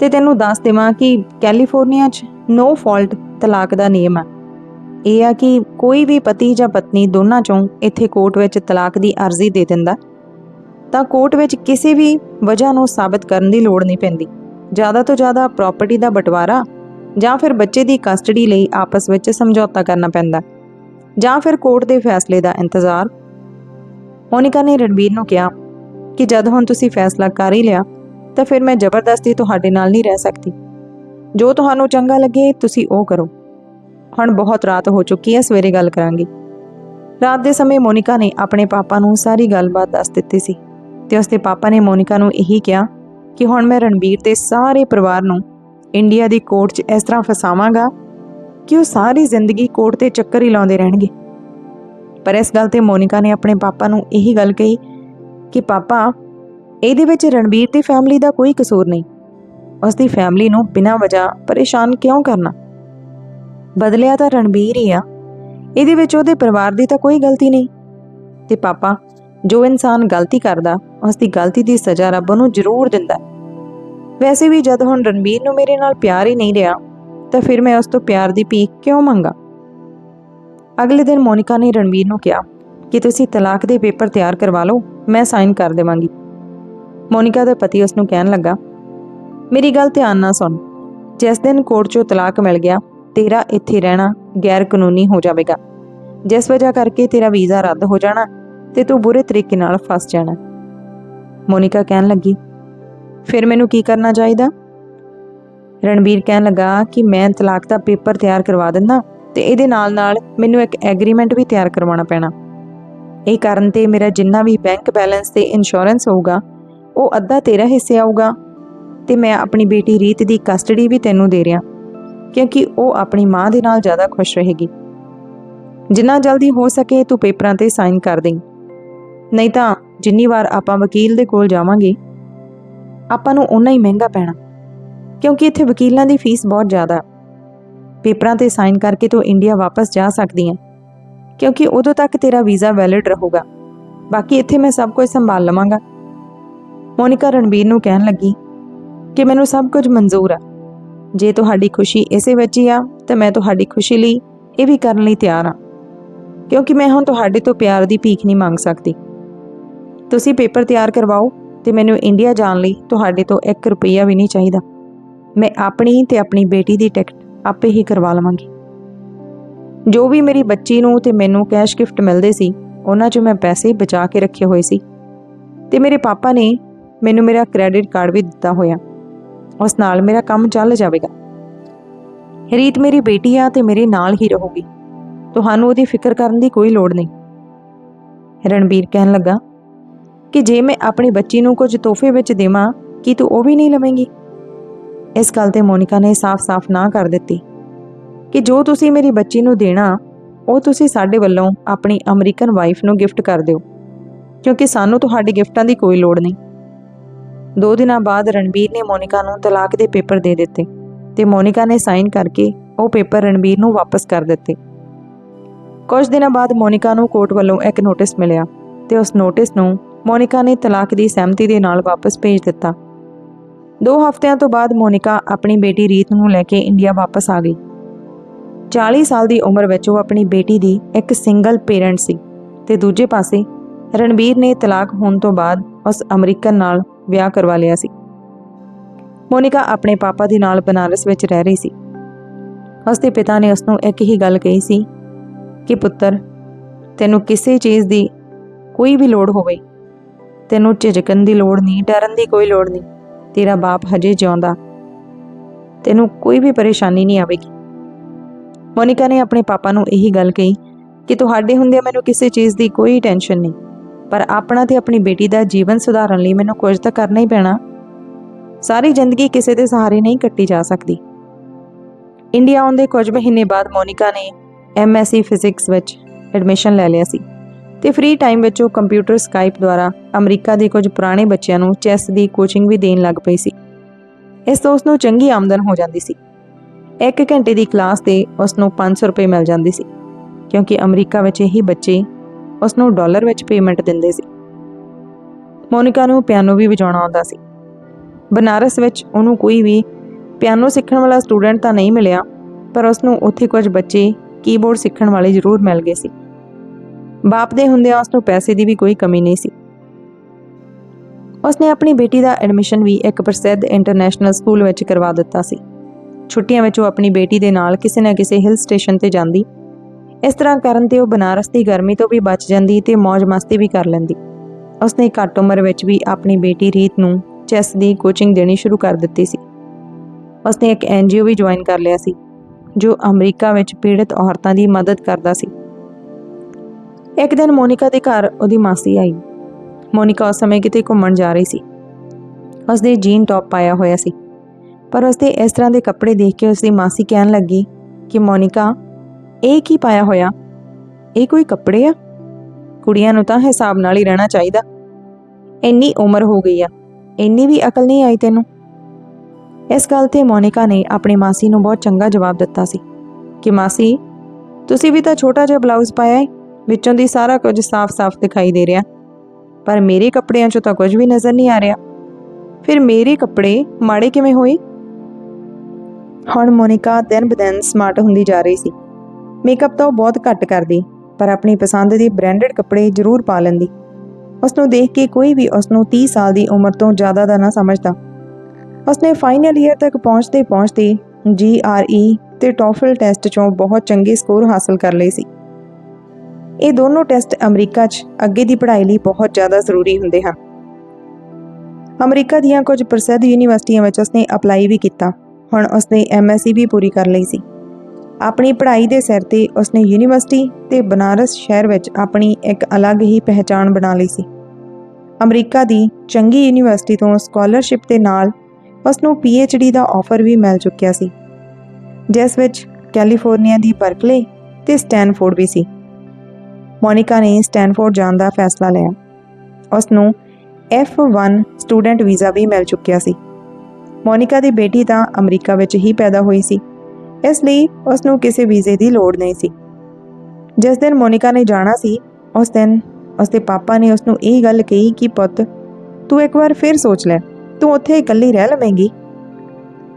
ਤੇ ਤੈਨੂੰ ਦੱਸ ਦੇਵਾਂ ਕਿ ਕੈਲੀਫੋਰਨੀਆ 'ਚ ਨੋ ਫਾਲਟ ਤਲਾਕ ਦਾ ਨਿਯਮ ਹੈ ਇਹ ਆ ਕਿ ਕੋਈ ਵੀ ਪਤੀ ਜਾਂ ਪਤਨੀ ਦੋਨਾਂ ਚੋਂ ਇੱਥੇ ਕੋਰਟ ਵਿੱਚ ਤਲਾਕ ਦੀ ਅਰਜ਼ੀ ਦੇ ਦਿੰਦਾ, ਤਾਂ ਕੋਰਟ ਵਿੱਚ ਕਿਸੇ ਵੀ ਵਜ੍ਹਾ ਨੂੰ ਸਾਬਤ ਕਰਨ ਦੀ ਲੋੜ ਨਹੀਂ ਪੈਂਦੀ। ਜ਼ਿਆਦਾ ਤੋਂ ਜ਼ਿਆਦਾ ਪ੍ਰਾਪਰਟੀ ਦਾ ਬਟਵਾਰਾ ਜਾਂ ਫਿਰ ਬੱਚੇ ਦੀ ਕਸਟਡੀ ਲਈ ਆਪਸ ਵਿੱਚ ਸਮਝੌਤਾ ਕਰਨਾ ਪੈਂਦਾ। ਜਾਂ ਫਿਰ ਕੋਰਟ ਦੇ ਫੈਸਲੇ ਦਾ ਇੰਤਜ਼ਾਰ? ਮੋਨਿਕਾ ਨੇ ਰਣਬੀਰ ਨੂੰ ਕਿਹਾ ਕਿ ਜਦ ਹੁਣ ਤੁਸੀਂ ਫੈਸਲਾ ਕਰ ਹੀ ਲਿਆ, ਤਾਂ ਫਿਰ ਮੈਂ ਜ਼ਬਰਦਸਤੀ ਤੁਹਾਡੇ ਨਾਲ ਨਹੀਂ ਰਹਿ ਸਕਦੀ। ਜੋ ਤੁਹਾਨੂੰ ਚੰਗਾ ਲੱਗੇ, ਤੁਸੀਂ ਉਹ ਕਰੋ। ਹੁਣ ਬਹੁਤ ਰਾਤ ਹੋ ਚੁੱਕੀ ਹੈ, ਸਵੇਰੇ ਗੱਲ ਕਰਾਂਗੇ। ਰਾਤ ਦੇ ਸਮੇਂ ਮੋਨਿਕਾ ਨੇ ਆਪਣੇ ਪਾਪਾ ਨੂੰ ਸਾਰੀ ਗੱਲਬਾਤ ਦੱਸ ਦਿੱਤੀ ਸੀ ਤੇ ਉਸਦੇ ਪਾਪਾ ਨੇ ਮੋਨਿਕਾ ਨੂੰ ਇਹੀ ਕਿਹਾ ਕਿ ਹੁਣ ਮੈਂ ਰਣਬੀਰ ਦੇ ਸਾਰੇ ਪਰਿਵਾਰ ਨੂੰ ਇੰਡੀਆ ਦੀ ਕੋਰਟ 'ਚ ਇਸ ਤਰ੍ਹਾਂ ਫਸਾਵਾਂਗਾ ਕਿ ਉਹ ਸਾਰੀ ਜ਼ਿੰਦਗੀ ਕੋਰਟ ਤੇ ਚੱਕਰ ਹੀ ਲਾਉਂਦੇ ਰਹਿਣਗੇ। ਪਰ ਇਸ ਗੱਲ ਤੇ ਮੋਨਿਕਾ ਨੇ ਆਪਣੇ ਪਾਪਾ ਨੂੰ ਇਹੀ ਗੱਲ ਕਹੀ ਕਿ ਪਾਪਾ, ਇਹਦੇ ਵਿੱਚ ਰਣਬੀਰ ਦੀ ਫੈਮਿਲੀ ਦਾ ਕੋਈ ਕਸੂਰ ਨਹੀਂ। ਉਸ ਦੀ ਫੈਮਿਲੀ ਨੂੰ ਬਿਨਾਂ ਵਜ੍ਹਾ ਪਰੇਸ਼ਾਨ ਕਿਉਂ ਕਰਨਾ? ਬਦਲਿਆ ਤਾਂ ਰਣਬੀਰ ਹੀ ਆ। ਇਹਦੇ ਵਿੱਚ ਉਹਦੇ ਪਰਿਵਾਰ ਦੀ ਤਾਂ ਕੋਈ ਗਲਤੀ ਨਹੀਂ। ਤੇ ਪਾਪਾ, ਜੋ ਇਨਸਾਨ ਗਲਤੀ ਕਰਦਾ ਉਸ ਦੀ ਗਲਤੀ ਦੀ ਸਜ਼ਾ ਰੱਬ ਨੂੰ ਜ਼ਰੂਰ ਦਿੰਦਾ। ਵੈਸੇ ਵੀ ਜਦ ਹੁਣ ਰਣਬੀਰ ਨੂੰ ਮੇਰੇ ਨਾਲ ਪਿਆਰ ਹੀ ਨਹੀਂ ਰਿਹਾ ਤਾਂ ਫਿਰ ਮੈਂ ਉਸ ਤੋਂ ਪਿਆਰ ਦੀ ਭੀਖ ਕਿਉਂ ਮੰਗਾ? ਅਗਲੇ ਦਿਨ ਮੋਨਿਕਾ ਨੇ ਰਣਵੀਰ ਨੂੰ ਕਿਹਾ ਕਿ ਤੁਸੀਂ ਤਲਾਕ ਦੇ ਪੇਪਰ ਤਿਆਰ ਕਰਵਾ ਲਓ, ਮੈਂ ਸਾਈਨ ਕਰ ਦੇਵਾਂਗੀ। ਮੋਨਿਕਾ ਦਾ ਪਤੀ ਉਸ ਨੂੰ ਕਹਿਣ ਲੱਗਾ, ਮੇਰੀ ਗੱਲ ਧਿਆਨ ਨਾਲ ਸੁਣ। ਜਿਸ ਦਿਨ ਕੋਰਟ 'ਚੋਂ ਤਲਾਕ ਮਿਲ ਗਿਆ, ਤੇਰਾ ਇੱਥੇ ਰਹਿਣਾ ਗੈਰ ਕਾਨੂੰਨੀ ਹੋ ਜਾਵੇਗਾ। ਜਿਸ ਵਜ੍ਹਾ ਕਰਕੇ ਤੇਰਾ ਵੀਜ਼ਾ ਰੱਦ ਹੋ ਜਾਣਾ ਤੇ ਤੂੰ ਬੁਰੇ ਤਰੀਕੇ ਨਾਲ ਫਸ ਜਾਣਾ। ਮੋਨਿਕਾ ਕਹਿਣ ਲੱਗੀ, ਫਿਰ ਮੈਨੂੰ ਕੀ ਕਰਨਾ ਚਾਹੀਦਾ? ਰਣਬੀਰ ਕਹਿਣ ਲੱਗਾ ਕਿ ਮੈਂ ਤਲਾਕ ਦਾ ਪੇਪਰ ਤਿਆਰ ਕਰਵਾ ਦਿੰਦਾ ਤੇ ਇਹਦੇ ਨਾਲ ਨਾਲ ਮੈਨੂੰ ਇੱਕ ਐਗਰੀਮੈਂਟ ਵੀ ਤਿਆਰ ਕਰਵਾਉਣਾ ਪੈਣਾ। ਇਹ ਕਾਰਨ ਤੇ ਮੇਰਾ ਜਿੰਨਾ ਵੀ ਬੈਂਕ ਬੈਲੈਂਸ ਤੇ ਇੰਸ਼ੋਰੈਂਸ ਹੋਊਗਾ, ਉਹ ਅੱਧਾ ਤੇਰਾ ਹਿੱਸੇ ਆਊਗਾ ਤੇ ਮੈਂ ਆਪਣੀ ਬੇਟੀ ਰੀਤ ਦੀ ਕਸਟਡੀ ਵੀ ਤੈਨੂੰ ਦੇ ਰਿਹਾ, ਕਿਉਂਕਿ ਉਹ ਆਪਣੀ ਮਾਂ ਦੇ ਨਾਲ ਜ਼ਿਆਦਾ ਖੁਸ਼ ਰਹੇਗੀ। ਜਿੰਨਾ ਜਲਦੀ ਹੋ ਸਕੇ ਤੂੰ ਪੇਪਰਾਂ ਤੇ ਸਾਈਨ ਕਰ ਦੇ ਨਹੀਂ ਤਾਂ ਜਿੰਨੀ ਵਾਰ ਆਪਾਂ ਵਕੀਲ ਦੇ ਕੋਲ ਜਾਵਾਂਗੇ, ਆਪਾਂ ਨੂੰ ਉਨਾ ਹੀ ਮਹਿੰਗਾ ਪੈਣਾ। ਕਿਉਂਕਿ ਇੱਥੇ ਵਕੀਲਾਂ ਦੀ ਫੀਸ ਬਹੁਤ ਜ਼ਿਆਦਾ ਪੇਪਰਾਂ ਤੇ ਸਾਈਨ ਕਰਕੇ ਤੂੰ ਇੰਡੀਆ ਵਾਪਸ ਜਾ ਸਕਦੀ ਹੈ। ਕਿਉਂਕਿ ਉਦੋਂ ਤੱਕ ਤੇਰਾ ਵੀਜ਼ਾ ਵੈਲਿਡ ਰਹੂਗਾ। ਬਾਕੀ ਇੱਥੇ ਮੈਂ ਸਭ ਕੁਝ ਸੰਭਾਲ ਲਵਾਂਗਾ। ਮੋਨਿਕਾ ਰਣਬੀਰ ਨੂੰ ਕਹਿਣ ਲੱਗੀ ਕਿ ਮੈਨੂੰ ਸਭ ਕੁਝ ਮਨਜ਼ੂਰ ਆ। ਜੇ ਤੁਹਾਡੀ ਖੁਸ਼ੀ ਇਸੇ ਵਿੱਚ ਹੀ ਆ, ਤਾਂ ਮੈਂ ਤੁਹਾਡੀ ਖੁਸ਼ੀ ਲਈ ਇਹ ਵੀ ਕਰਨ ਲਈ ਤਿਆਰ ਹਾਂ। ਕਿਉਂਕਿ ਮੈਂ ਹੁਣ ਤੁਹਾਡੇ ਤੋਂ ਪਿਆਰ ਦੀ ਭੀਖ ਨਹੀਂ ਮੰਗ ਸਕਦੀ। ਤੁਸੀਂ ਪੇਪਰ ਤਿਆਰ ਕਰਵਾਓ ਤੇ ਮੈਨੂੰ ਇੰਡੀਆ ਜਾਣ ਲਈ ਤੁਹਾਡੇ ਤੋਂ 1 ਰੁਪਈਆ ਵੀ ਨਹੀਂ ਚਾਹੀਦਾ। ਮੈਂ ਆਪਣੀ ਤੇ ਆਪਣੀ ਬੇਟੀ ਦੀ ਟਿਕਟ ਆਪੇ ਹੀ ਕਰਵਾ ਲਵਾਂਗੀ। ਜੋ ਵੀ ਮੇਰੀ ਬੱਚੀ ਨੂੰ ਤੇ ਮੈਨੂੰ ਕੈਸ਼ ਗਿਫਟ ਮਿਲਦੇ ਸੀ, ਉਹਨਾਂ 'ਚੋਂ ਮੈਂ ਪੈਸੇ ਬਚਾ ਕੇ ਰੱਖੇ ਹੋਏ ਸੀ। ਤੇ ਮੇਰੇ ਪਾਪਾ ਨੇ ਮੈਨੂੰ ਮੇਰਾ ਕ੍ਰੈਡਿਟ ਕਾਰਡ ਵੀ ਦਿੱਤਾ ਹੋਇਆ। ਉਸ ਨਾਲ ਮੇਰਾ ਕੰਮ ਚੱਲ ਜਾਵੇਗਾ। ਰੀਤ ਮੇਰੀ ਬੇਟੀ ਆ ਤੇ ਮੇਰੇ ਨਾਲ ਹੀ ਰਹੂਗੀ। ਤੁਹਾਨੂੰ ਉਹਦੀ ਫਿਕਰ ਕਰਨ ਦੀ ਕੋਈ ਲੋੜ ਨਹੀਂ। ਰਣਬੀਰ ਕਹਿਣ ਲੱਗਾ ਕਿ ਜੇ ਮੈਂ ਆਪਣੀ ਬੱਚੀ ਨੂੰ ਕੁਝ ਤੋਹਫੇ ਵਿੱਚ ਦੇਵਾਂ, ਕੀ ਤੂੰ ਉਹ ਵੀ ਨਹੀਂ ਲਵੇਂਗੀ? ਇਸ ਗੱਲ ਤੇ ਮੋਨਿਕਾ ਨੇ ਸਾਫ਼-ਸਾਫ਼ ਨਾ ਕਰ ਦਿੱਤੀ ਕਿ ਜੋ ਤੁਸੀਂ ਮੇਰੀ ਬੱਚੀ ਨੂੰ ਦੇਣਾ, ਉਹ ਤੁਸੀਂ ਸਾਡੇ ਵੱਲੋਂ ਆਪਣੀ ਅਮਰੀਕਨ ਵਾਈਫ ਨੂੰ ਗਿਫਟ ਕਰ ਦਿਓ, ਕਿਉਂਕਿ ਸਾਨੂੰ ਤੁਹਾਡੇ ਗਿਫਟਾਂ ਦੀ ਕੋਈ ਲੋੜ ਨਹੀਂ। ਦੋ ਦਿਨਾਂ ਬਾਅਦ ਰਣਬੀਰ ਨੇ ਮੋਨਿਕਾ ਨੂੰ ਤਲਾਕ ਦੇ ਪੇਪਰ ਦੇ ਦਿੱਤੇ ਤੇ ਮੋਨਿਕਾ ਨੇ ਸਾਈਨ ਕਰਕੇ ਉਹ ਪੇਪਰ ਰਣਬੀਰ ਨੂੰ ਵਾਪਸ ਕਰ ਦਿੱਤੇ। ਕੁਝ ਦਿਨਾਂ ਬਾਅਦ ਮੋਨਿਕਾ ਨੂੰ ਕੋਰਟ ਵੱਲੋਂ ਇੱਕ ਨੋਟਿਸ ਮਿਲਿਆ ਤੇ ਉਸ ਨੋਟਿਸ ਨੂੰ ਮੋਨਿਕਾ ਨੇ ਤਲਾਕ ਦੀ ਸਹਿਮਤੀ ਦੇ ਨਾਲ ਵਾਪਸ ਭੇਜ ਦਿੱਤਾ। ਦੋ ਹਫ਼ਤਿਆਂ ਤੋਂ ਬਾਅਦ ਮੋਨਿਕਾ ਆਪਣੀ ਬੇਟੀ ਰੀਤ ਨੂੰ ਲੈ ਕੇ ਇੰਡੀਆ ਵਾਪਸ ਆ ਗਈ। 40 ਸਾਲ ਦੀ ਉਮਰ ਵਿੱਚ ਉਹ ਆਪਣੀ ਬੇਟੀ ਦੀ ਇੱਕ ਸਿੰਗਲ ਪੇਰੈਂਟ ਸੀ ਤੇ ਦੂਜੇ ਪਾਸੇ ਰਣਬੀਰ ਨੇ ਤਲਾਕ ਹੋਣ ਤੋਂ ਬਾਅਦ ਉਸ ਅਮਰੀਕਨ ਨਾਲ ਵਿਆਹ ਕਰਵਾ ਲਿਆ ਸੀ। ਮੋਨਿਕਾ ਆਪਣੇ ਪਾਪਾ ਦੇ ਨਾਲ ਬਨਾਰਸ ਵਿੱਚ ਰਹਿ ਰਹੀ ਸੀ। ਉਸ ਦੇ ਪਿਤਾ ਨੇ ਉਸ ਨੂੰ ਇੱਕ ਹੀ ਗੱਲ ਕਹੀ ਸੀ ਕਿ, ਪੁੱਤਰ, ਤੈਨੂੰ ਕਿਸੇ ਚੀਜ਼ ਦੀ ਕੋਈ ਵੀ ਲੋੜ ਹੋਵੇ। ਤੈਨੂੰ ਝਿਜਕਣ ਦੀ ਲੋੜ ਨਹੀਂ, ਡਰਨ ਦੀ ਕੋਈ ਲੋੜ ਨਹੀਂ। ਤੇਰਾ ਬਾਪ ਹਜੇ ਜਿਉਂਦਾ। ਤੈਨੂੰ ਕੋਈ ਵੀ ਪਰੇਸ਼ਾਨੀ ਨਹੀਂ ਆਵੇਗੀ। ਮੋਨਿਕਾ ਨੇ ਆਪਣੇ ਪਾਪਾ ਨੂੰ ਇਹੀ ਗੱਲ ਕਹੀ ਕਿ ਤੁਹਾਡੇ ਹੁੰਦੇ ਮੈਨੂੰ ਕਿਸੇ ਚੀਜ਼ ਦੀ ਕੋਈ ਟੈਨਸ਼ਨ ਨਹੀਂ, ਪਰ ਆਪਣਾ ਤੇ ਆਪਣੀ ਬੇਟੀ ਦਾ ਜੀਵਨ ਸੁਧਾਰਨ ਲਈ ਮੈਨੂੰ ਕੁਝ ਤਾਂ ਕਰਨਾ ਹੀ ਪੈਣਾ। ਸਾਰੀ ਜ਼ਿੰਦਗੀ ਕਿਸੇ ਦੇ ਸਹਾਰੇ ਨਹੀਂ ਕੱਟੀ ਜਾ ਸਕਦੀ। ਇੰਡੀਆ ਆਉਣ ਦੇ ਕੁਝ ਮਹੀਨੇ ਬਾਅਦ ਮੋਨਿਕਾ ਨੇ ਐਮਐਸਸੀ ਫਿਜ਼ਿਕਸ ਵਿੱਚ ਐਡਮਿਸ਼ਨ ਲੈ ਲਿਆ ਸੀ। ਤੇ ਫ੍ਰੀ ਟਾਈਮ ਵਿੱਚ ਉਹ ਕੰਪਿਊਟਰ ਸਕਾਈਪ ਦੁਆਰਾ ਅਮਰੀਕਾ ਦੇ ਕੁਝ ਪੁਰਾਣੇ ਬੱਚਿਆਂ ਨੂੰ ਚੈਸ ਦੀ ਕੋਚਿੰਗ ਵੀ ਦੇਣ ਲੱਗ ਪਈ ਸੀ। ਇਸ ਤੋਂ ਉਸ ਨੂੰ ਚੰਗੀ ਆਮਦਨ ਹੋ ਜਾਂਦੀ ਸੀ। ਇੱਕ ਘੰਟੇ ਦੀ ਕਲਾਸ ਤੇ ਉਸ ਨੂੰ 500 ਰੁਪਏ ਮਿਲ ਜਾਂਦੀ ਸੀ, ਕਿਉਂਕਿ ਅਮਰੀਕਾ ਵਿੱਚ ਇਹੀ ਬੱਚੇ ਉਸ ਨੂੰ ਡਾਲਰ ਵਿੱਚ ਪੇਮੈਂਟ ਦਿੰਦੇ ਸੀ। ਮੋਨਿਕਾ ਨੂੰ ਪਿਆਨੋ ਵੀ ਵਜਾਉਣਾ ਆਉਂਦਾ ਸੀ। ਬਨਾਰਸ ਵਿੱਚ ਉਹਨੂੰ ਕੋਈ ਵੀ ਪਿਆਨੋ ਸਿੱਖਣ ਵਾਲਾ ਸਟੂਡੈਂਟ ਤਾਂ ਨਹੀਂ ਮਿਲਿਆ, ਪਰ ਉਸ ਨੂੰ ਉੱਥੇ ਕੁਝ ਬੱਚੇ ਕੀਬੋਰਡ ਸਿੱਖਣ ਵਾਲੇ ਜ਼ਰੂਰ ਮਿਲ ਗਏ ਸੀ। ਬਾਪ ਦੇ ਹੁੰਦਿਆਂ ਉਸ ਨੂੰ ਪੈਸੇ ਦੀ ਵੀ ਕੋਈ ਕਮੀ ਨਹੀਂ ਸੀ। ਉਸਨੇ ਆਪਣੀ ਬੇਟੀ ਦਾ ਐਡਮਿਸ਼ਨ ਵੀ ਇੱਕ ਪ੍ਰਸਿੱਧ ਇੰਟਰਨੈਸ਼ਨਲ ਸਕੂਲ ਵਿੱਚ ਕਰਵਾ ਦਿੱਤਾ ਸੀ। ਛੁੱਟੀਆਂ ਵਿੱਚ ਉਹ ਆਪਣੀ ਬੇਟੀ ਦੇ ਨਾਲ ਕਿਸੇ ਨਾ ਕਿਸੇ ਹਿਲ ਸਟੇਸ਼ਨ ਤੇ ਜਾਂਦੀ। ਇਸ ਤਰ੍ਹਾਂ ਕਰਨ ਤੇ ਉਹ ਬਨਾਰਸ ਦੀ ਗਰਮੀ ਤੋਂ ਵੀ ਬਚ ਜਾਂਦੀ ਤੇ ਮौज ਮਸਤੀ ਵੀ ਕਰ ਲੈਂਦੀ। ਉਸਨੇ ਘੱਟ ਉਮਰ ਵਿੱਚ ਵੀ ਆਪਣੀ ਬੇਟੀ ਰੀਤ ਨੂੰ ਚੈਸ ਦੀ ਕੋਚਿੰਗ ਦੇਣੀ ਸ਼ੁਰੂ ਕਰ ਦਿੱਤੀ ਸੀ। ਉਸਨੇ ਇੱਕ ਐਨਜੀਓ ਵੀ ਜੁਆਇਨ ਕਰ ਲਿਆ ਸੀ, ਜੋ ਅਮਰੀਕਾ ਵਿੱਚ ਪੀੜਤ ਔਰਤਾਂ ਦੀ ਮਦਦ ਕਰਦਾ ਸੀ। ਇੱਕ ਦਿਨ ਮੋਨਿਕਾ ਦੇ ਘਰ ਉਹਦੀ ਮਾਸੀ ਆਈ। ਮੋਨਿਕਾ ਉਸ ਸਮੇਂ ਕਿਤੇ ਘੁੰਮਣ ਜਾ ਰਹੀ ਸੀ। ਉਸਦੇ ਜੀਨ ਟੌਪ ਪਾਇਆ ਹੋਇਆ ਸੀ। ਪਰ ਉਸਦੇ ਇਸ ਤਰ੍ਹਾਂ ਦੇ ਕੱਪੜੇ ਦੇਖ ਕੇ ਉਸਦੀ ਮਾਸੀ ਕਹਿਣ ਲੱਗੀ ਕਿ ਮੋਨਿਕਾ, ਇਹ ਕੀ ਪਾਇਆ ਹੋਇਆ? ਇਹ ਕੋਈ ਕੱਪੜੇ ਆ? ਕੁੜੀਆਂ ਨੂੰ ਤਾਂ ਹਿਸਾਬ ਨਾਲ ਹੀ ਰਹਿਣਾ ਚਾਹੀਦਾ। ਇੰਨੀ ਉਮਰ ਹੋ ਗਈ ਆ। ਇੰਨੀ ਵੀ ਅਕਲ ਨਹੀਂ ਆਈ ਤੈਨੂੰ। ਇਸ ਗੱਲ ਤੇ ਮੋਨਿਕਾ ਨੇ ਆਪਣੀ ਮਾਸੀ ਨੂੰ ਬਹੁਤ ਚੰਗਾ ਜਵਾਬ ਦਿੱਤਾ ਸੀ ਕਿ ਮਾਸੀ, ਤੁਸੀਂ ਵੀ ਤਾਂ ਛੋਟਾ ਜਿਹਾ ਬਲਾਊਜ਼ ਪਾਇਆ ਹੈ ਵਿੱਚੋਂ ਦੀ ਸਾਰਾ ਕੁਝ ਸਾਫ਼-ਸਾਫ਼ ਦਿਖਾਈ ਦੇ ਰਿਹਾ। ਪਰ ਮੇਰੇ ਕੱਪੜਿਆਂ 'ਚੋਂ ਤਾਂ ਕੁਝ ਵੀ ਨਜ਼ਰ ਨਹੀਂ ਆ ਰਿਹਾ। ਫਿਰ ਮੇਰੇ ਕੱਪੜੇ ਮਾੜੇ ਕਿਵੇਂ ਹੋਏ? ਹੁਣ ਮੋਨਿਕਾ ਦਿਨ ਬਦਨ ਸਮਾਰਟ ਹੁੰਦੀ ਜਾ ਰਹੀ ਸੀ। ਮੇਕਅਪ ਤਾਂ ਉਹ ਬਹੁਤ ਘੱਟ ਕਰਦੀ, ਪਰ ਆਪਣੀ ਪਸੰਦ ਦੇ ਬ੍ਰਾਂਡਡ ਕੱਪੜੇ ਜ਼ਰੂਰ ਪਾ ਲੈਂਦੀ। ਉਸ ਨੂੰ ਦੇਖ ਕੇ ਕੋਈ ਵੀ ਉਸ ਨੂੰ 30 ਸਾਲ ਦੀ ਉਮਰ ਤੋਂ ਜ਼ਿਆਦਾ ਦਾ ਨਾ ਸਮਝਦਾ। ਉਸਨੇ ਫਾਈਨਲ ਈਅਰ ਤੱਕ ਪਹੁੰਚਦੇ ਪਹੁੰਚਦੇ ਜੀਆਰਈ ਤੇ ਟੋਫਲ ਟੈਸਟ 'ਚੋਂ ਬਹੁਤ ਚੰਗੇ ਸਕੋਰ ਹਾਸਲ ਕਰ ਲਏ ਸੀ। ਇਹ ਦੋਨੋਂ ਟੈਸਟ ਅਮਰੀਕਾ 'ਚ ਅੱਗੇ ਦੀ ਪੜ੍ਹਾਈ ਲਈ ਬਹੁਤ ਜ਼ਿਆਦਾ ਜ਼ਰੂਰੀ ਹੁੰਦੇ ਹਨ। ਅਮਰੀਕਾ ਦੀਆਂ ਕੁਝ ਪ੍ਰਸਿੱਧ ਯੂਨੀਵਰਸਿਟੀਆਂ ਵਿੱਚ ਉਸਨੇ ਅਪਲਾਈ ਵੀ ਕੀਤਾ। ਹੁਣ ਉਸਨੇ ਐਮਐਸਸੀ ਵੀ ਪੂਰੀ ਕਰ ਲਈ ਸੀ। ਆਪਣੀ ਪੜ੍ਹਾਈ ਦੇ ਸਿਰ ਤੇ ਉਸਨੇ ਯੂਨੀਵਰਸਿਟੀ ਤੇ ਬਨਾਰਸ ਸ਼ਹਿਰ ਵਿੱਚ ਆਪਣੀ ਇੱਕ ਅਲੱਗ ਹੀ ਪਹਿਚਾਣ ਬਣਾ ਲਈ ਸੀ। ਅਮਰੀਕਾ ਦੀ ਚੰਗੀ ਯੂਨੀਵਰਸਿਟੀ ਤੋਂ ਸਕਾਲਰਸ਼ਿਪ ਦੇ ਨਾਲ ਉਸ ਨੂੰ ਪੀਐਚਡੀ ਦਾ ਆਫਰ ਵੀ ਮਿਲ ਚੁੱਕਿਆ ਸੀ, ਜਿਸ ਵਿੱਚ ਕੈਲੀਫੋਰਨੀਆ ਦੀ ਬਰਕਲੇ ਤੇ ਸਟੈਨਫੋਰਡ ਵੀ ਸੀ। ਮੋਨਿਕਾ ਨੇ ਸਟੈਨਫੋਰਡ ਜਾਣ ਦਾ ਫੈਸਲਾ ਲਿਆ। ਉਸ ਨੂੰ F1 ਸਟੂਡੈਂਟ ਵੀਜ਼ਾ ਵੀ ਮਿਲ ਚੁੱਕਿਆ ਸੀ। ਮੋਨਿਕਾ ਦੀ ਬੇਟੀ ਤਾਂ ਅਮਰੀਕਾ ਵਿੱਚ ਹੀ ਪੈਦਾ ਹੋਈ ਸੀ। ਇਸ ਲਈ ਉਸ ਨੂੰ ਕਿਸੇ ਵੀਜ਼ੇ ਦੀ ਲੋੜ ਨਹੀਂ ਸੀ। ਜਿਸ ਦਿਨ ਮੋਨਿਕਾ ਨੇ ਜਾਣਾ ਸੀ, ਉਸ ਦਿਨ ਉਸਦੇ ਪਾਪਾ ਨੇ ਉਸ ਨੂੰ ਇਹ ਗੱਲ ਕਹੀ ਕਿ, ਪੁੱਤ, ਤੂੰ ਇੱਕ ਵਾਰ ਫਿਰ ਸੋਚ ਲੈ, ਤੂੰ ਉੱਥੇ ਇਕੱਲੀ ਰਹਿ ਲਵੇਂਗੀ?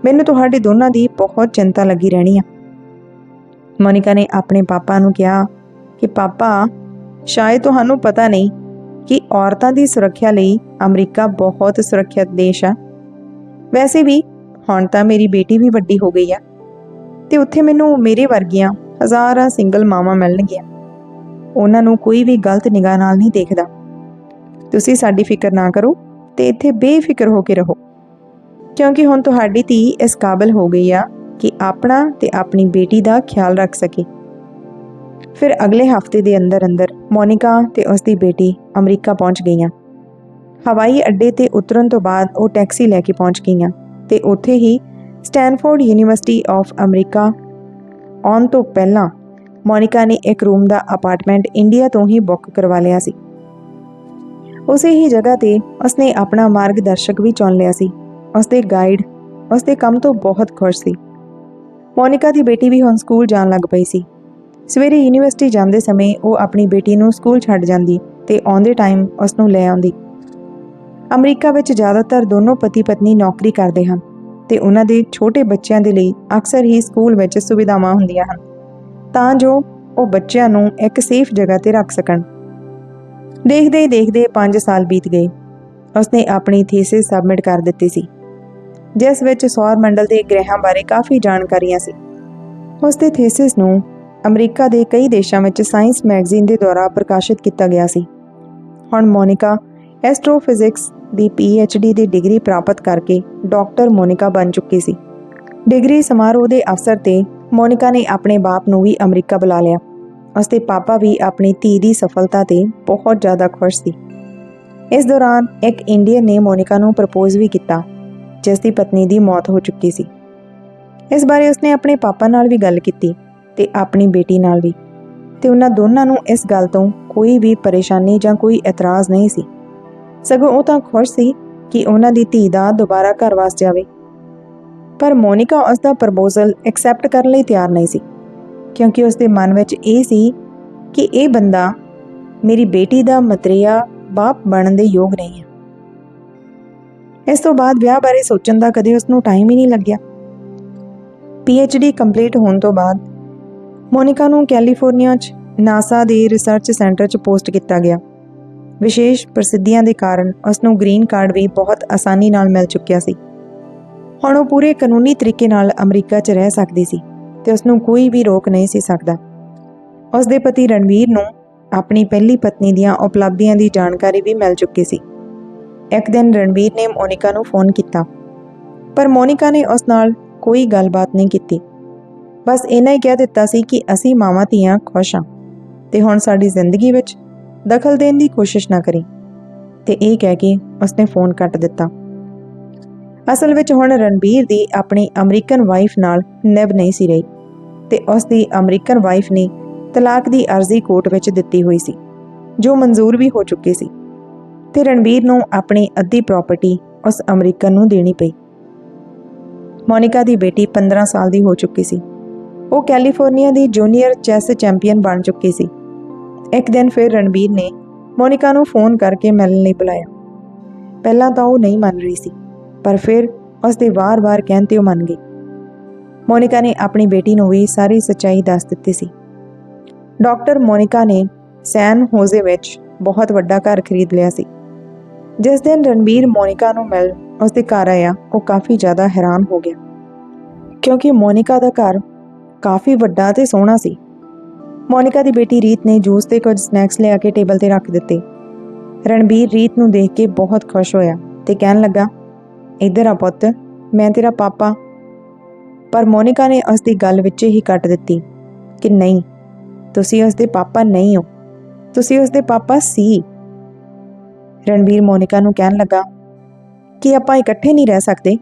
ਮੈਨੂੰ ਤੁਹਾਡੇ ਦੋਨਾਂ ਦੀ ਬਹੁਤ ਚਿੰਤਾ ਲੱਗੀ ਰਹਿਣੀ ਆ। ਮੋਨਿਕਾ ਨੇ ਆਪਣੇ ਪਾਪਾ ਨੂੰ ਕਿਹਾ ਕਿ ਪਾਪਾ, ਸ਼ਾਇਦ ਤੁਹਾਨੂੰ ਪਤਾ ਨਹੀਂ ਕਿ ਔਰਤਾਂ ਦੀ ਸੁਰੱਖਿਆ ਲਈ ਅਮਰੀਕਾ ਬਹੁਤ ਸੁਰੱਖਿਅਤ ਦੇਸ਼ ਆ। ਵੈਸੇ ਵੀ ਹੁਣ ਤਾਂ ਮੇਰੀ ਬੇਟੀ ਵੀ ਵੱਡੀ ਹੋ ਗਈ ਆ ਤੇ ਉੱਥੇ ਮੈਨੂੰ ਮੇਰੇ ਵਰਗੀਆਂ ਹਜ਼ਾਰਾਂ ਸਿੰਗਲ ਮਾਵਾਂ ਮਿਲਣਗੀਆਂ। ਉਹਨਾਂ ਨੂੰ ਕੋਈ ਵੀ ਗਲਤ ਨਿਗਾਹ ਨਾਲ ਨਹੀਂ ਦੇਖਦਾ। ਤੁਸੀਂ ਸਾਡੀ ਫਿਕਰ ਨਾ ਕਰੋ ਤੇ ਇੱਥੇ ਬੇਫਿਕਰ ਹੋ ਕੇ ਰਹੋ। ਕਿਉਂਕਿ ਹੁਣ ਤੁਹਾਡੀ ਧੀ ਇਸ ਕਾਬਲ ਹੋ ਗਈ ਆ ਕਿ ਆਪਣਾ ਤੇ ਆਪਣੀ ਬੇਟੀ ਦਾ ਖਿਆਲ ਰੱਖ ਸਕੇ। ਫਿਰ ਅਗਲੇ ਹਫ਼ਤੇ ਦੇ ਅੰਦਰ ਅੰਦਰ ਮੋਨਿਕਾ ਤੇ ਉਸ ਦੀ ਬੇਟੀ ਅਮਰੀਕਾ ਪਹੁੰਚ ਗਈਆਂ। ਹਵਾਈ ਅੱਡੇ ਤੇ ਉਤਰਨ ਤੋਂ ਬਾਅਦ ਉਹ ਟੈਕਸੀ ਲੈ ਕੇ ਪਹੁੰਚ ਗਈਆਂ ਤੇ ਉੱਥੇ ਹੀ ਸਟੈਨਫੋਰਡ ਯੂਨੀਵਰਸਿਟੀ ਆਫ ਅਮਰੀਕਾ ਆਉਣ ਤੋਂ ਪਹਿਲਾਂ ਮੋਨਿਕਾ ਨੇ ਇੱਕ ਰੂਮ ਦਾ ਅਪਾਰਟਮੈਂਟ ਇੰਡੀਆ ਤੋਂ ਹੀ ਬੁੱਕ ਕਰਵਾ ਲਿਆ ਸੀ। ਉਸੇ ਹੀ ਜਗ੍ਹਾ ਤੇ ਉਸਨੇ ਆਪਣਾ ਮਾਰਗਦਰਸ਼ਕ ਵੀ ਚੁਣ ਲਿਆ ਸੀ। ਉਸਦੇ ਗਾਈਡ ਉਸਦੇ ਕੰਮ ਤੋਂ ਬਹੁਤ ਖੁਸ਼ ਸੀ। ਮੋਨਿਕਾ ਦੀ ਬੇਟੀ ਵੀ ਹੁਣ ਸਕੂਲ ਜਾਣ ਲੱਗ ਪਈ ਸੀ। ਸਵੇਰੇ ਯੂਨੀਵਰਸਿਟੀ ਜਾਂਦੇ ਸਮੇਂ ਉਹ ਆਪਣੀ ਬੇਟੀ ਨੂੰ ਸਕੂਲ ਛੱਡ ਜਾਂਦੀ ਤੇ ਆਉਂਦੇ ਟਾਈਮ ਉਸ ਨੂੰ ਲੈ ਆਉਂਦੀ। ਅਮਰੀਕਾ ਵਿੱਚ ਜ਼ਿਆਦਾਤਰ ਦੋਨੋਂ ਪਤੀ ਪਤਨੀ ਨੌਕਰੀ ਕਰਦੇ ਹਨ ਤੇ ਉਹਨਾਂ ਦੇ ਛੋਟੇ ਬੱਚਿਆਂ ਦੇ ਲਈ ਅਕਸਰ ਹੀ ਸਕੂਲ ਵਿੱਚ ਸੁਵਿਧਾਵਾਂ ਹੁੰਦੀਆਂ ਹਨ, ਤਾਂ ਜੋ ਉਹ ਬੱਚਿਆਂ ਨੂੰ ਇੱਕ ਸੇਫ ਜਗ੍ਹਾ ਤੇ ਰੱਖ ਸਕਣ। ਦੇਖਦੇ ਹੀ ਦੇਖਦੇ 5 ਸਾਲ ਬੀਤ ਗਏ। ਉਸਨੇ ਆਪਣੀ ਥੀਸਿਸ ਸਬਮਿਟ ਕਰ ਦਿੱਤੀ ਸੀ, ਜਿਸ ਵਿੱਚ ਸੌਰ ਮੰਡਲ ਦੇ ਗ੍ਰਹਿਾਂ ਬਾਰੇ ਕਾਫੀ ਜਾਣਕਾਰੀਆਂ ਸੀ। ਉਸ ਦੇ ਥੀਸਿਸ ਨੂੰ ਅਮਰੀਕਾ ਦੇ ਕਈ ਦੇਸ਼ਾਂ ਵਿੱਚ ਸਾਇੰਸ ਮੈਗਜ਼ੀਨ ਦੇ ਦੁਆਰਾ ਪ੍ਰਕਾਸ਼ਿਤ ਕੀਤਾ ਗਿਆ ਸੀ। ਹੁਣ ਮੋਨਿਕਾ ਐਸਟ੍ਰੋਫਿਜ਼ਿਕਸ ਦੀ ਡੀ ਦੀ ਡਿਗਰੀ ਪ੍ਰਾਪਤ ਕਰਕੇ ਡਾਕਟਰ ਮੋਨਿਕਾ ਬਣ ਚੁੱਕੀ ਸੀ। ਡਿਗਰੀ ਸਮਾਰੋਹ ਦੇ ਅਵਸਰ ਤੇ ਮੋਨਿਕਾ ਨੇ ਆਪਣੇ ਬਾਪ ਨੂੰ ਵੀ ਅਮਰੀਕਾ ਬੁਲਾ ਲਿਆ। ਉਸਦੇ ਪਾਪਾ ਵੀ ਆਪਣੀ ਧੀ ਦੀ ਸਫਲਤਾ ਤੇ ਬਹੁਤ ਜ਼ਿਆਦਾ ਖੁਸ਼ ਸੀ। ਇਸ ਦੌਰਾਨ ਇੱਕ ਇੰਡੀਅਨ ਨੇ ਮੋਨਿਕਾ ਨੂੰ ਪ੍ਰਪੋਜ਼ ਵੀ ਕੀਤਾ, ਜਿਸ ਦੀ ਪਤਨੀ ਦੀ ਮੌਤ ਹੋ ਚੁੱਕੀ ਸੀ। ਇਸ ਬਾਰੇ ਉਸਨੇ ਆਪਣੇ ਪਾਪਾ ਨਾਲ ਵੀ ਗੱਲ ਕੀਤੀ। ਤੇ ਆਪਣੀ ਬੇਟੀ ਨਾਲ ਵੀ। ਤੇ ਉਹਨਾਂ ਦੋਨਾਂ ਨੂੰ ਇਸ ਗੱਲ ਤੋਂ ਕੋਈ ਵੀ ਪਰੇਸ਼ਾਨੀ ਜਾਂ ਕੋਈ ਇਤਰਾਜ਼ ਨਹੀਂ ਸੀ। ਸਗੋਂ ਉਹ ਤਾਂ ਖੁਸ਼ ਸੀ ਕਿ ਉਹਨਾਂ ਦੀ ਧੀ ਦਾ ਦੁਬਾਰਾ ਘਰ ਵਸ ਜਾਵੇ। ਪਰ ਮੋਨਿਕਾ ਉਸ ਦਾ ਪ੍ਰਪੋਜ਼ਲ ਐਕਸੈਪਟ ਕਰਨ ਲਈ ਤਿਆਰ ਨਹੀਂ ਸੀ, ਕਿਉਂਕਿ ਉਸ ਦੇ ਮਨ ਵਿੱਚ ਇਹ ਸੀ ਕਿ ਇਹ ਬੰਦਾ ਮੇਰੀ ਬੇਟੀ ਦਾ ਮਤਰੀਆ ਬਾਪ ਬਣਨ ਦੇ ਯੋਗ ਨਹੀਂ ਹੈ। ਇਸ ਤੋਂ ਬਾਅਦ ਵਿਆਹ ਬਾਰੇ ਸੋਚਣ ਦਾ ਕਦੇ ਉਸ ਨੂੰ ਟਾਈਮ ਹੀ ਨਹੀਂ ਲੱਗਿਆ। ਡੀ ਕੰਪਲੀਟ ਹੋਣ ਤੋਂ ਬਾਅਦ ਮੋਨਿਕਾ ਨੂੰ ਕੈਲੀਫੋਰਨੀਆ 'ਚ ਨਾਸਾ ਦੇ ਰਿਸਰਚ ਸੈਂਟਰ 'ਚ ਪੋਸਟ ਕੀਤਾ ਗਿਆ। ਵਿਸ਼ੇਸ਼ ਪ੍ਰਸਿੱਧੀਆਂ ਦੇ ਕਾਰਨ ਉਸ ਨੂੰ ਗ੍ਰੀਨ ਕਾਰਡ ਵੀ ਬਹੁਤ ਆਸਾਨੀ ਨਾਲ ਮਿਲ ਚੁੱਕਿਆ ਸੀ। ਹੁਣ ਉਹ ਪੂਰੇ ਕਾਨੂੰਨੀ ਤਰੀਕੇ ਨਾਲ ਅਮਰੀਕਾ 'ਚ ਰਹਿ ਸਕਦੀ ਸੀ ਤੇ ਉਸ ਨੂੰ ਕੋਈ ਵੀ ਰੋਕ ਨਹੀਂ ਸੀ ਸਕਦਾ। ਉਸ ਦੇ ਪਤੀ ਰਣਵੀਰ ਨੂੰ ਆਪਣੀ ਪਹਿਲੀ ਪਤਨੀ ਦੀਆਂ ਉਪਲਬਧੀਆਂ ਦੀ ਜਾਣਕਾਰੀ ਵੀ ਮਿਲ ਚੁੱਕੀ ਸੀ। ਇੱਕ ਦਿਨ ਰਣਵੀਰ ਨੇ ਮੋਨਿਕਾ ਨੂੰ ਫੋਨ ਕੀਤਾ। ਪਰ ਮੋਨਿਕਾ ਨੇ ਉਸ ਨਾਲ ਕੋਈ ਗੱਲਬਾਤ ਨਹੀਂ ਕੀਤੀ। ਬਸ ਇਹਨਾਂ ਹੀ ਕਹਿ ਦਿੱਤਾ ਸੀ ਕਿ ਅਸੀਂ ਮਾਵਾਂ ਧੀਆਂ ਖੁਸ਼ ਹਾਂ ਤੇ ਹੁਣ ਸਾਡੀ ਜ਼ਿੰਦਗੀ ਵਿੱਚ ਦਖਲ ਦੇਣ ਦੀ ਕੋਸ਼ਿਸ਼ ਨਾ ਕਰੀ। ਤੇ ਇਹ ਕਹਿ ਕੇ ਉਸਨੇ ਫੋਨ ਕੱਟ ਦਿੱਤਾ। ਅਸਲ ਵਿੱਚ ਹੁਣ ਰਣਬੀਰ ਦੀ ਆਪਣੀ ਅਮਰੀਕਨ ਵਾਈਫ ਨਾਲ ਨਿਭ ਨਹੀਂ ਸੀ ਰਹੀ ਤੇ ਉਸ ਦੀ ਅਮਰੀਕਨ ਵਾਈਫ ਨੇ ਤਲਾਕ ਦੀ ਅਰਜ਼ੀ ਕੋਰਟ ਵਿੱਚ ਦਿੱਤੀ ਹੋਈ ਸੀ, ਜੋ ਮਨਜ਼ੂਰ ਵੀ ਹੋ ਚੁੱਕੀ ਸੀ। ਤੇ ਰਣਬੀਰ ਨੂੰ ਆਪਣੀ ਅੱਧੀ ਪ੍ਰਾਪਰਟੀ ਉਸ ਅਮਰੀਕਨ ਨੂੰ ਦੇਣੀ ਪਈ। ਮੋਨਿਕਾ ਦੀ ਬੇਟੀ 15 ਸਾਲ ਦੀ ਹੋ ਚੁੱਕੀ ਸੀ। ਉਹ ਕੈਲੀਫੋਰਨੀਆ ਦੀ ਜੂਨੀਅਰ ਚੈਸ ਚੈਂਪੀਅਨ ਬਣ ਚੁੱਕੀ ਸੀ। ਇੱਕ ਦਿਨ ਫਿਰ ਰਣਬੀਰ ਨੇ ਮੋਨਿਕਾ ਨੂੰ ਫੋਨ ਕਰਕੇ ਮਿਲਣ ਲਈ ਬੁਲਾਇਆ। ਪਹਿਲਾਂ ਤਾਂ ਉਹ ਨਹੀਂ ਮੰਨ ਰਹੀ ਸੀ, ਪਰ ਫਿਰ ਉਸ ਦੇ ਵਾਰ-ਵਾਰ ਕਹਿਣ ਤੇ ਉਹ ਮੰਨ ਗਈ। ਮੋਨਿਕਾ ਨੇ ਆਪਣੀ ਬੇਟੀ ਨੂੰ ਵੀ ਸਾਰੀ ਸੱਚਾਈ ਦੱਸ ਦਿੱਤੀ ਸੀ। ਡਾਕਟਰ ਮੋਨਿਕਾ ਨੇ ਸੈਨ ਹੋਜ਼ੇ ਵਿੱਚ ਬਹੁਤ ਵੱਡਾ ਘਰ ਖਰੀਦ ਲਿਆ ਸੀ। ਜਿਸ ਦਿਨ ਰਣਬੀਰ ਮੋਨਿਕਾ ਨੂੰ ਮਿਲ ਉਸ ਦੇ ਘਰ ਆਇਆ, ਉਹ ਕਾਫੀ ਜ਼ਿਆਦਾ ਹੈਰਾਨ ਹੋ ਗਿਆ। ਕਿਉਂਕਿ ਮੋਨਿਕਾ ਦਾ ਘਰ ਕਾਫੀ ਵੱਡਾ ਤੇ ਸੋਹਣਾ ਸੀ। ਮੋਨਿਕਾ ਦੀ ਬੇਟੀ ਰੀਤ ਨੇ ਜੂਸ ਤੇ ਕੁਝ ਸਨੈਕਸ ਲਿਆ ਕੇ ਟੇਬਲ ਤੇ ਰੱਖ ਦਿੱਤੇ। ਰਣਬੀਰ ਰੀਤ ਨੂੰ ਦੇਖ ਕੇ ਬਹੁਤ ਖੁਸ਼ ਹੋਇਆ ਤੇ ਕਹਿਣ ਲੱਗਾ, ਇੱਧਰ ਆ ਪੁੱਤ, ਮੈਂ ਤੇਰਾ ਪਾਪਾ। ਪਰ ਮੋਨਿਕਾ ਨੇ ਉਸ ਦੀ ਗੱਲ ਵਿੱਚ ਹੀ ਕੱਟ ਦਿੱਤੀ ਕਿ ਨਹੀਂ, ਤੁਸੀਂ ਉਸ ਦੇ ਪਾਪਾ ਨਹੀਂ ਹੋ। ਤੁਸੀਂ ਉਸ ਦੇ ਪਾਪਾ ਸੀ। ਰਣਬੀਰ ਮੋਨਿਕਾ ਨੂੰ ਕਹਿਣ ਲੱਗਾ, ਕਿ ਆਪਾਂ ਇਕੱਠੇ ਨਹੀਂ ਰਹਿ ਸਕਦੇ?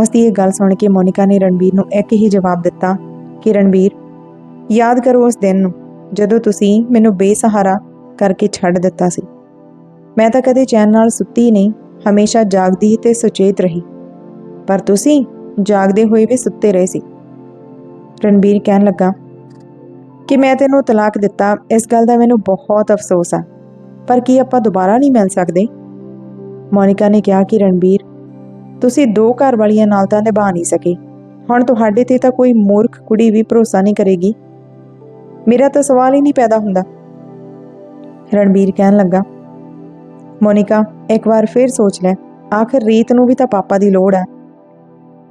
ਉਸ ਦੀ ਇਹ ਗੱਲ ਸੁਣ ਕੇ ਮੋਨਿਕਾ ਨੇ ਰਣਬੀਰ ਨੂੰ ਇੱਕ ਹੀ ਜਵਾਬ ਦਿੱਤਾ ਕਿ, ਰਣਬੀਰ, ਯਾਦ ਕਰੋ ਉਸ ਦਿਨ ਨੂੰ ਜਦੋਂ ਤੁਸੀਂ ਮੈਨੂੰ ਬੇਸਹਾਰਾ ਕਰਕੇ ਛੱਡ ਦਿੱਤਾ ਸੀ। ਮੈਂ ਤਾਂ ਕਦੇ ਚੈਨ ਨਾਲ ਸੁੱਤੀ ਨਹੀਂ, ਹਮੇਸ਼ਾ ਜਾਗਦੀ ਤੇ ਸੁਚੇਤ ਰਹੀ। ਪਰ ਤੁਸੀਂ ਜਾਗਦੇ ਹੋਏ ਵੀ ਸੁੱਤੇ ਰਹੇ ਸੀ। ਰਣਬੀਰ ਕਹਿਣ ਲੱਗਾ, ਕਿ ਮੈਂ ਤੈਨੂੰ ਤਲਾਕ ਦਿੱਤਾ, ਇਸ ਗੱਲ ਦਾ ਮੈਨੂੰ ਬਹੁਤ ਅਫਸੋਸ ਆ। ਪਰ ਕੀ ਆਪਾਂ ਦੁਬਾਰਾ ਨਹੀਂ ਮਿਲ ਸਕਦੇ? ਮੋਨਿਕਾ ਨੇ ਕਿਹਾ ਕਿ ਰਣਬੀਰ ਤੁਸੀਂ ਦੋ ਘਰ ਵਾਲੀਆਂ ਨਾਲ ਤਾਂ ਨਿਭਾ ਨਹੀਂ ਸਕੇ। ਹੁਣ ਤੁਹਾਡੇ ਤੇ ਤਾਂ ਕੋਈ ਮੂਰਖ ਕੁੜੀ ਵੀ ਭਰੋਸਾ ਨਹੀਂ ਕਰੇਗੀ। ਮੇਰਾ ਤਾਂ ਸਵਾਲ ਹੀ ਨਹੀਂ ਪੈਦਾ ਹੁੰਦਾ। ਰਣਬੀਰ ਕਹਿਣ ਲੱਗਾ, ਮੋਨਿਕਾ, ਇੱਕ ਵਾਰ ਫੇਰ ਸੋਚ ਲੈ। ਆਖਰ ਰੀਤ ਨੂੰ ਵੀ ਤਾਂ ਪਾਪਾ ਦੀ ਲੋੜ ਹੈ।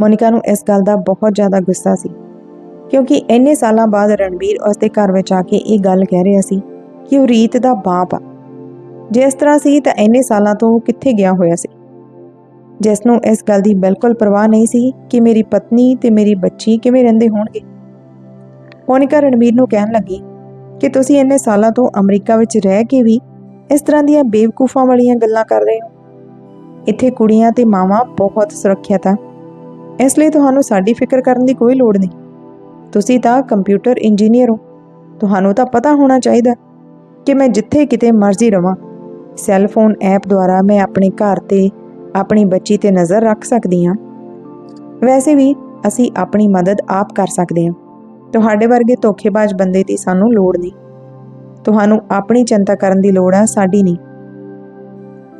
ਮੋਨਿਕਾ ਨੂੰ ਇਸ ਗੱਲ ਦਾ ਬਹੁਤ ਜ਼ਿਆਦਾ ਗੁੱਸਾ ਸੀ, ਕਿਉਂਕਿ ਇੰਨੇ ਸਾਲਾਂ ਬਾਅਦ ਰਣਬੀਰ ਉਸ ਦੇ ਘਰ ਵਿੱਚ ਆ ਕੇ ਇਹ ਗੱਲ ਕਹਿ ਰਿਹਾ ਸੀ ਕਿ ਉਹ ਰੀਤ ਦਾ ਬਾਪ ਆ। ਜੇ ਇਸ ਤਰ੍ਹਾਂ ਸੀ ਤਾਂ ਇੰਨੇ ਸਾਲਾਂ ਤੋਂ ਉਹ ਕਿੱਥੇ ਗਿਆ ਹੋਇਆ ਸੀ? ਜਿਸ ਨੂੰ ਇਸ ਗੱਲ ਦੀ ਬਿਲਕੁਲ ਪਰਵਾਹ ਨਹੀਂ ਸੀ ਕਿ ਮੇਰੀ ਪਤਨੀ ਤੇ ਮੇਰੀ ਬੱਚੀ ਕਿਵੇਂ ਰਹਿੰਦੇ ਹੋਣਗੇ। ਮੋਨਿਕਾ ਰਣਵੀਰ ਨੂੰ ਕਹਿਣ ਲੱਗੀ ਕਿ ਤੁਸੀਂ ਇੰਨੇ ਸਾਲਾਂ ਤੋਂ ਅਮਰੀਕਾ ਵਿੱਚ ਰਹਿ ਕੇ ਵੀ ਇਸ ਤਰ੍ਹਾਂ ਦੀਆਂ ਬੇਵਕੂਫਾਂ ਵਾਲੀਆਂ ਗੱਲਾਂ ਕਰ ਰਹੇ ਹੋ। ਇੱਥੇ ਕੁੜੀਆਂ ਤੇ ਮਾਵਾਂ ਬਹੁਤ ਸੁਰੱਖਿਅਤ ਆ। ਇਸ ਲਈ ਤੁਹਾਨੂੰ ਸਾਡੀ ਫਿਕਰ ਕਰਨ ਦੀ ਕੋਈ ਲੋੜ ਨਹੀਂ। ਤੁਸੀਂ ਤਾਂ ਕੰਪਿਊਟਰ ਇੰਜੀਨੀਅਰ ਹੋ। ਤੁਹਾਨੂੰ ਤਾਂ ਪਤਾ ਹੋਣਾ ਚਾਹੀਦਾ ਕਿ ਮੈਂ ਜਿੱਥੇ ਕਿਤੇ ਮਰਜ਼ੀ ਰਵਾਂ। ਸੈੱਲ ਫੋਨ ਐਪ ਦੁਆਰਾ ਮੈਂ ਆਪਣੇ ਘਰ ਤੇ ਆਪਣੀ ਬੱਚੀ ਤੇ ਨਜ਼ਰ ਰੱਖ ਸਕਦੀ ਹਾਂ। ਵੈਸੇ ਵੀ ਅਸੀਂ ਆਪਣੀ ਮਦਦ ਆਪ ਕਰ ਸਕਦੇ ਹਾਂ। ਤੁਹਾਡੇ ਵਰਗੇ ਧੋਖੇਬਾਜ਼ ਬੰਦੇ ਦੀ ਸਾਨੂੰ ਲੋੜ ਨਹੀਂ। ਤੁਹਾਨੂੰ ਆਪਣੀ ਚਿੰਤਾ ਕਰਨ ਦੀ ਲੋੜ ਆ, ਸਾਡੀ ਨਹੀਂ।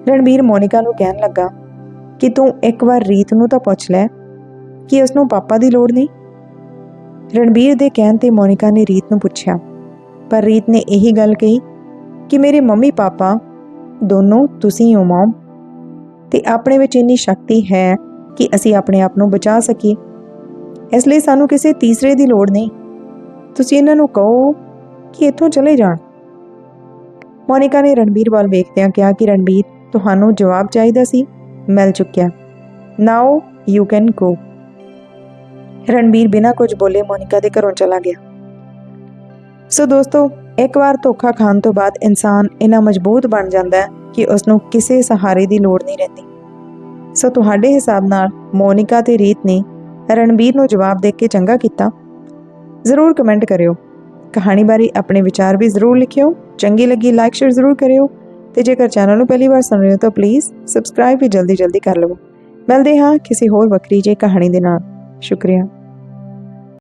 ਰਣਬੀਰ ਮੋਨਿਕਾ ਨੂੰ ਕਹਿਣ ਲੱਗਾ, ਕਿ ਤੂੰ ਇੱਕ ਵਾਰ ਰੀਤ ਨੂੰ ਤਾਂ ਪੁੱਛ ਲੈ, ਕਿ ਉਸ ਨੂੰ ਪਾਪਾ ਦੀ ਲੋੜ ਨਹੀਂ? ਰਣਬੀਰ ਦੇ ਕਹਿਣ ਤੇ ਮੋਨਿਕਾ ਨੇ ਰੀਤ ਨੂੰ ਪੁੱਛਿਆ, ਪਰ ਰੀਤ ਨੇ ਇਹੀ ਗੱਲ ਕਹੀ ਕਿ ਮੇਰੇ ਮੰਮੀ ਪਾਪਾ ਦੋਨੋਂ ਤੁਸੀਂ ਹੋ, ਮਮ। ਤੇ ਆਪਣੇ ਵਿੱਚ ਇੰਨੀ ਸ਼ਕਤੀ ਹੈ ਕਿ ਅਸੀਂ ਆਪਣੇ ਆਪ ਨੂੰ ਬਚਾ ਸਕੀਏ। ਇਸ ਲਈ ਸਾਨੂੰ ਕਿਸੇ ਤੀਸਰੇ ਦੀ ਲੋੜ ਨਹੀਂ। ਤੁਸੀਂ ਇਹਨਾਂ ਨੂੰ ਕਹੋ ਕਿ ਇੱਥੋਂ ਚਲੇ ਜਾਣ। ਮੋਨਿਕਾ ਨੇ ਰਣਬੀਰ ਵੱਲ ਵੇਖਦਿਆਂ ਕਿਹਾ ਕਿ ਰਣਬੀਰ, ਤੁਹਾਨੂੰ ਜਵਾਬ ਚਾਹੀਦਾ ਸੀ। ਮਿਲ ਚੁੱਕਿਆ। Now you can go Ranbir ਬਿਨਾਂ ਕੁਝ ਬੋਲੇ ਮੋਨਿਕਾ ਦੇ ਘਰੋਂ ਚਲਾ ਗਿਆ। ਸੋ ਦੋਸਤੋ ਇੱਕ ਵਾਰ ਧੋਖਾ ਖਾਣ ਤੋਂ ਬਾਅਦ ਇਨਸਾਨ ਇੰਨਾ ਮਜ਼ਬੂਤ ਬਣ ਜਾਂਦਾ ਹੈ ਕਿ ਉਸ ਨੂੰ ਕਿਸੇ ਸਹਾਰੇ ਦੀ ਲੋੜ ਨਹੀਂ ਰਹਿੰਦੀ। ਸੋ ਤੁਹਾਡੇ ਹਿਸਾਬ ਨਾਲ ਮੋਨਿਕਾ ਤੇ ਰੀਤ ਨੇ ਰਣਬੀਰ ਨੂੰ ਜਵਾਬ ਦੇ ਕੇ ਚੰਗਾ ਕੀਤਾ? ਜ਼ਰੂਰ ਕਮੈਂਟ ਕਰਿਓ। ਕਹਾਣੀ ਬਾਰੇ ਆਪਣੇ ਵਿਚਾਰ ਵੀ ਜ਼ਰੂਰ ਲਿਖਿਓ। ਚੰਗੀ ਲੱਗੀ ਲਾਈਕ ਸ਼ੇਅਰ ਜ਼ਰੂਰ ਕਰਿਓ। ਤੇ ਜੇਕਰ ਚੈਨਲ ਨੂੰ ਪਹਿਲੀ ਵਾਰ ਸੁਣ ਰਹੇ ਹੋ ਤਾਂ ਪਲੀਜ਼ ਸਬਸਕ੍ਰਾਈਬ ਵੀ ਜਲਦੀ ਜਲਦੀ ਕਰ ਲਵੋ। ਮਿਲਦੇ ਹਾਂ ਕਿਸੇ ਹੋਰ ਵੱਖਰੀ ਜਿਹੀ ਕਹਾਣੀ ਦੇ ਨਾਲ। ਸ਼ੁਕਰੀਆ।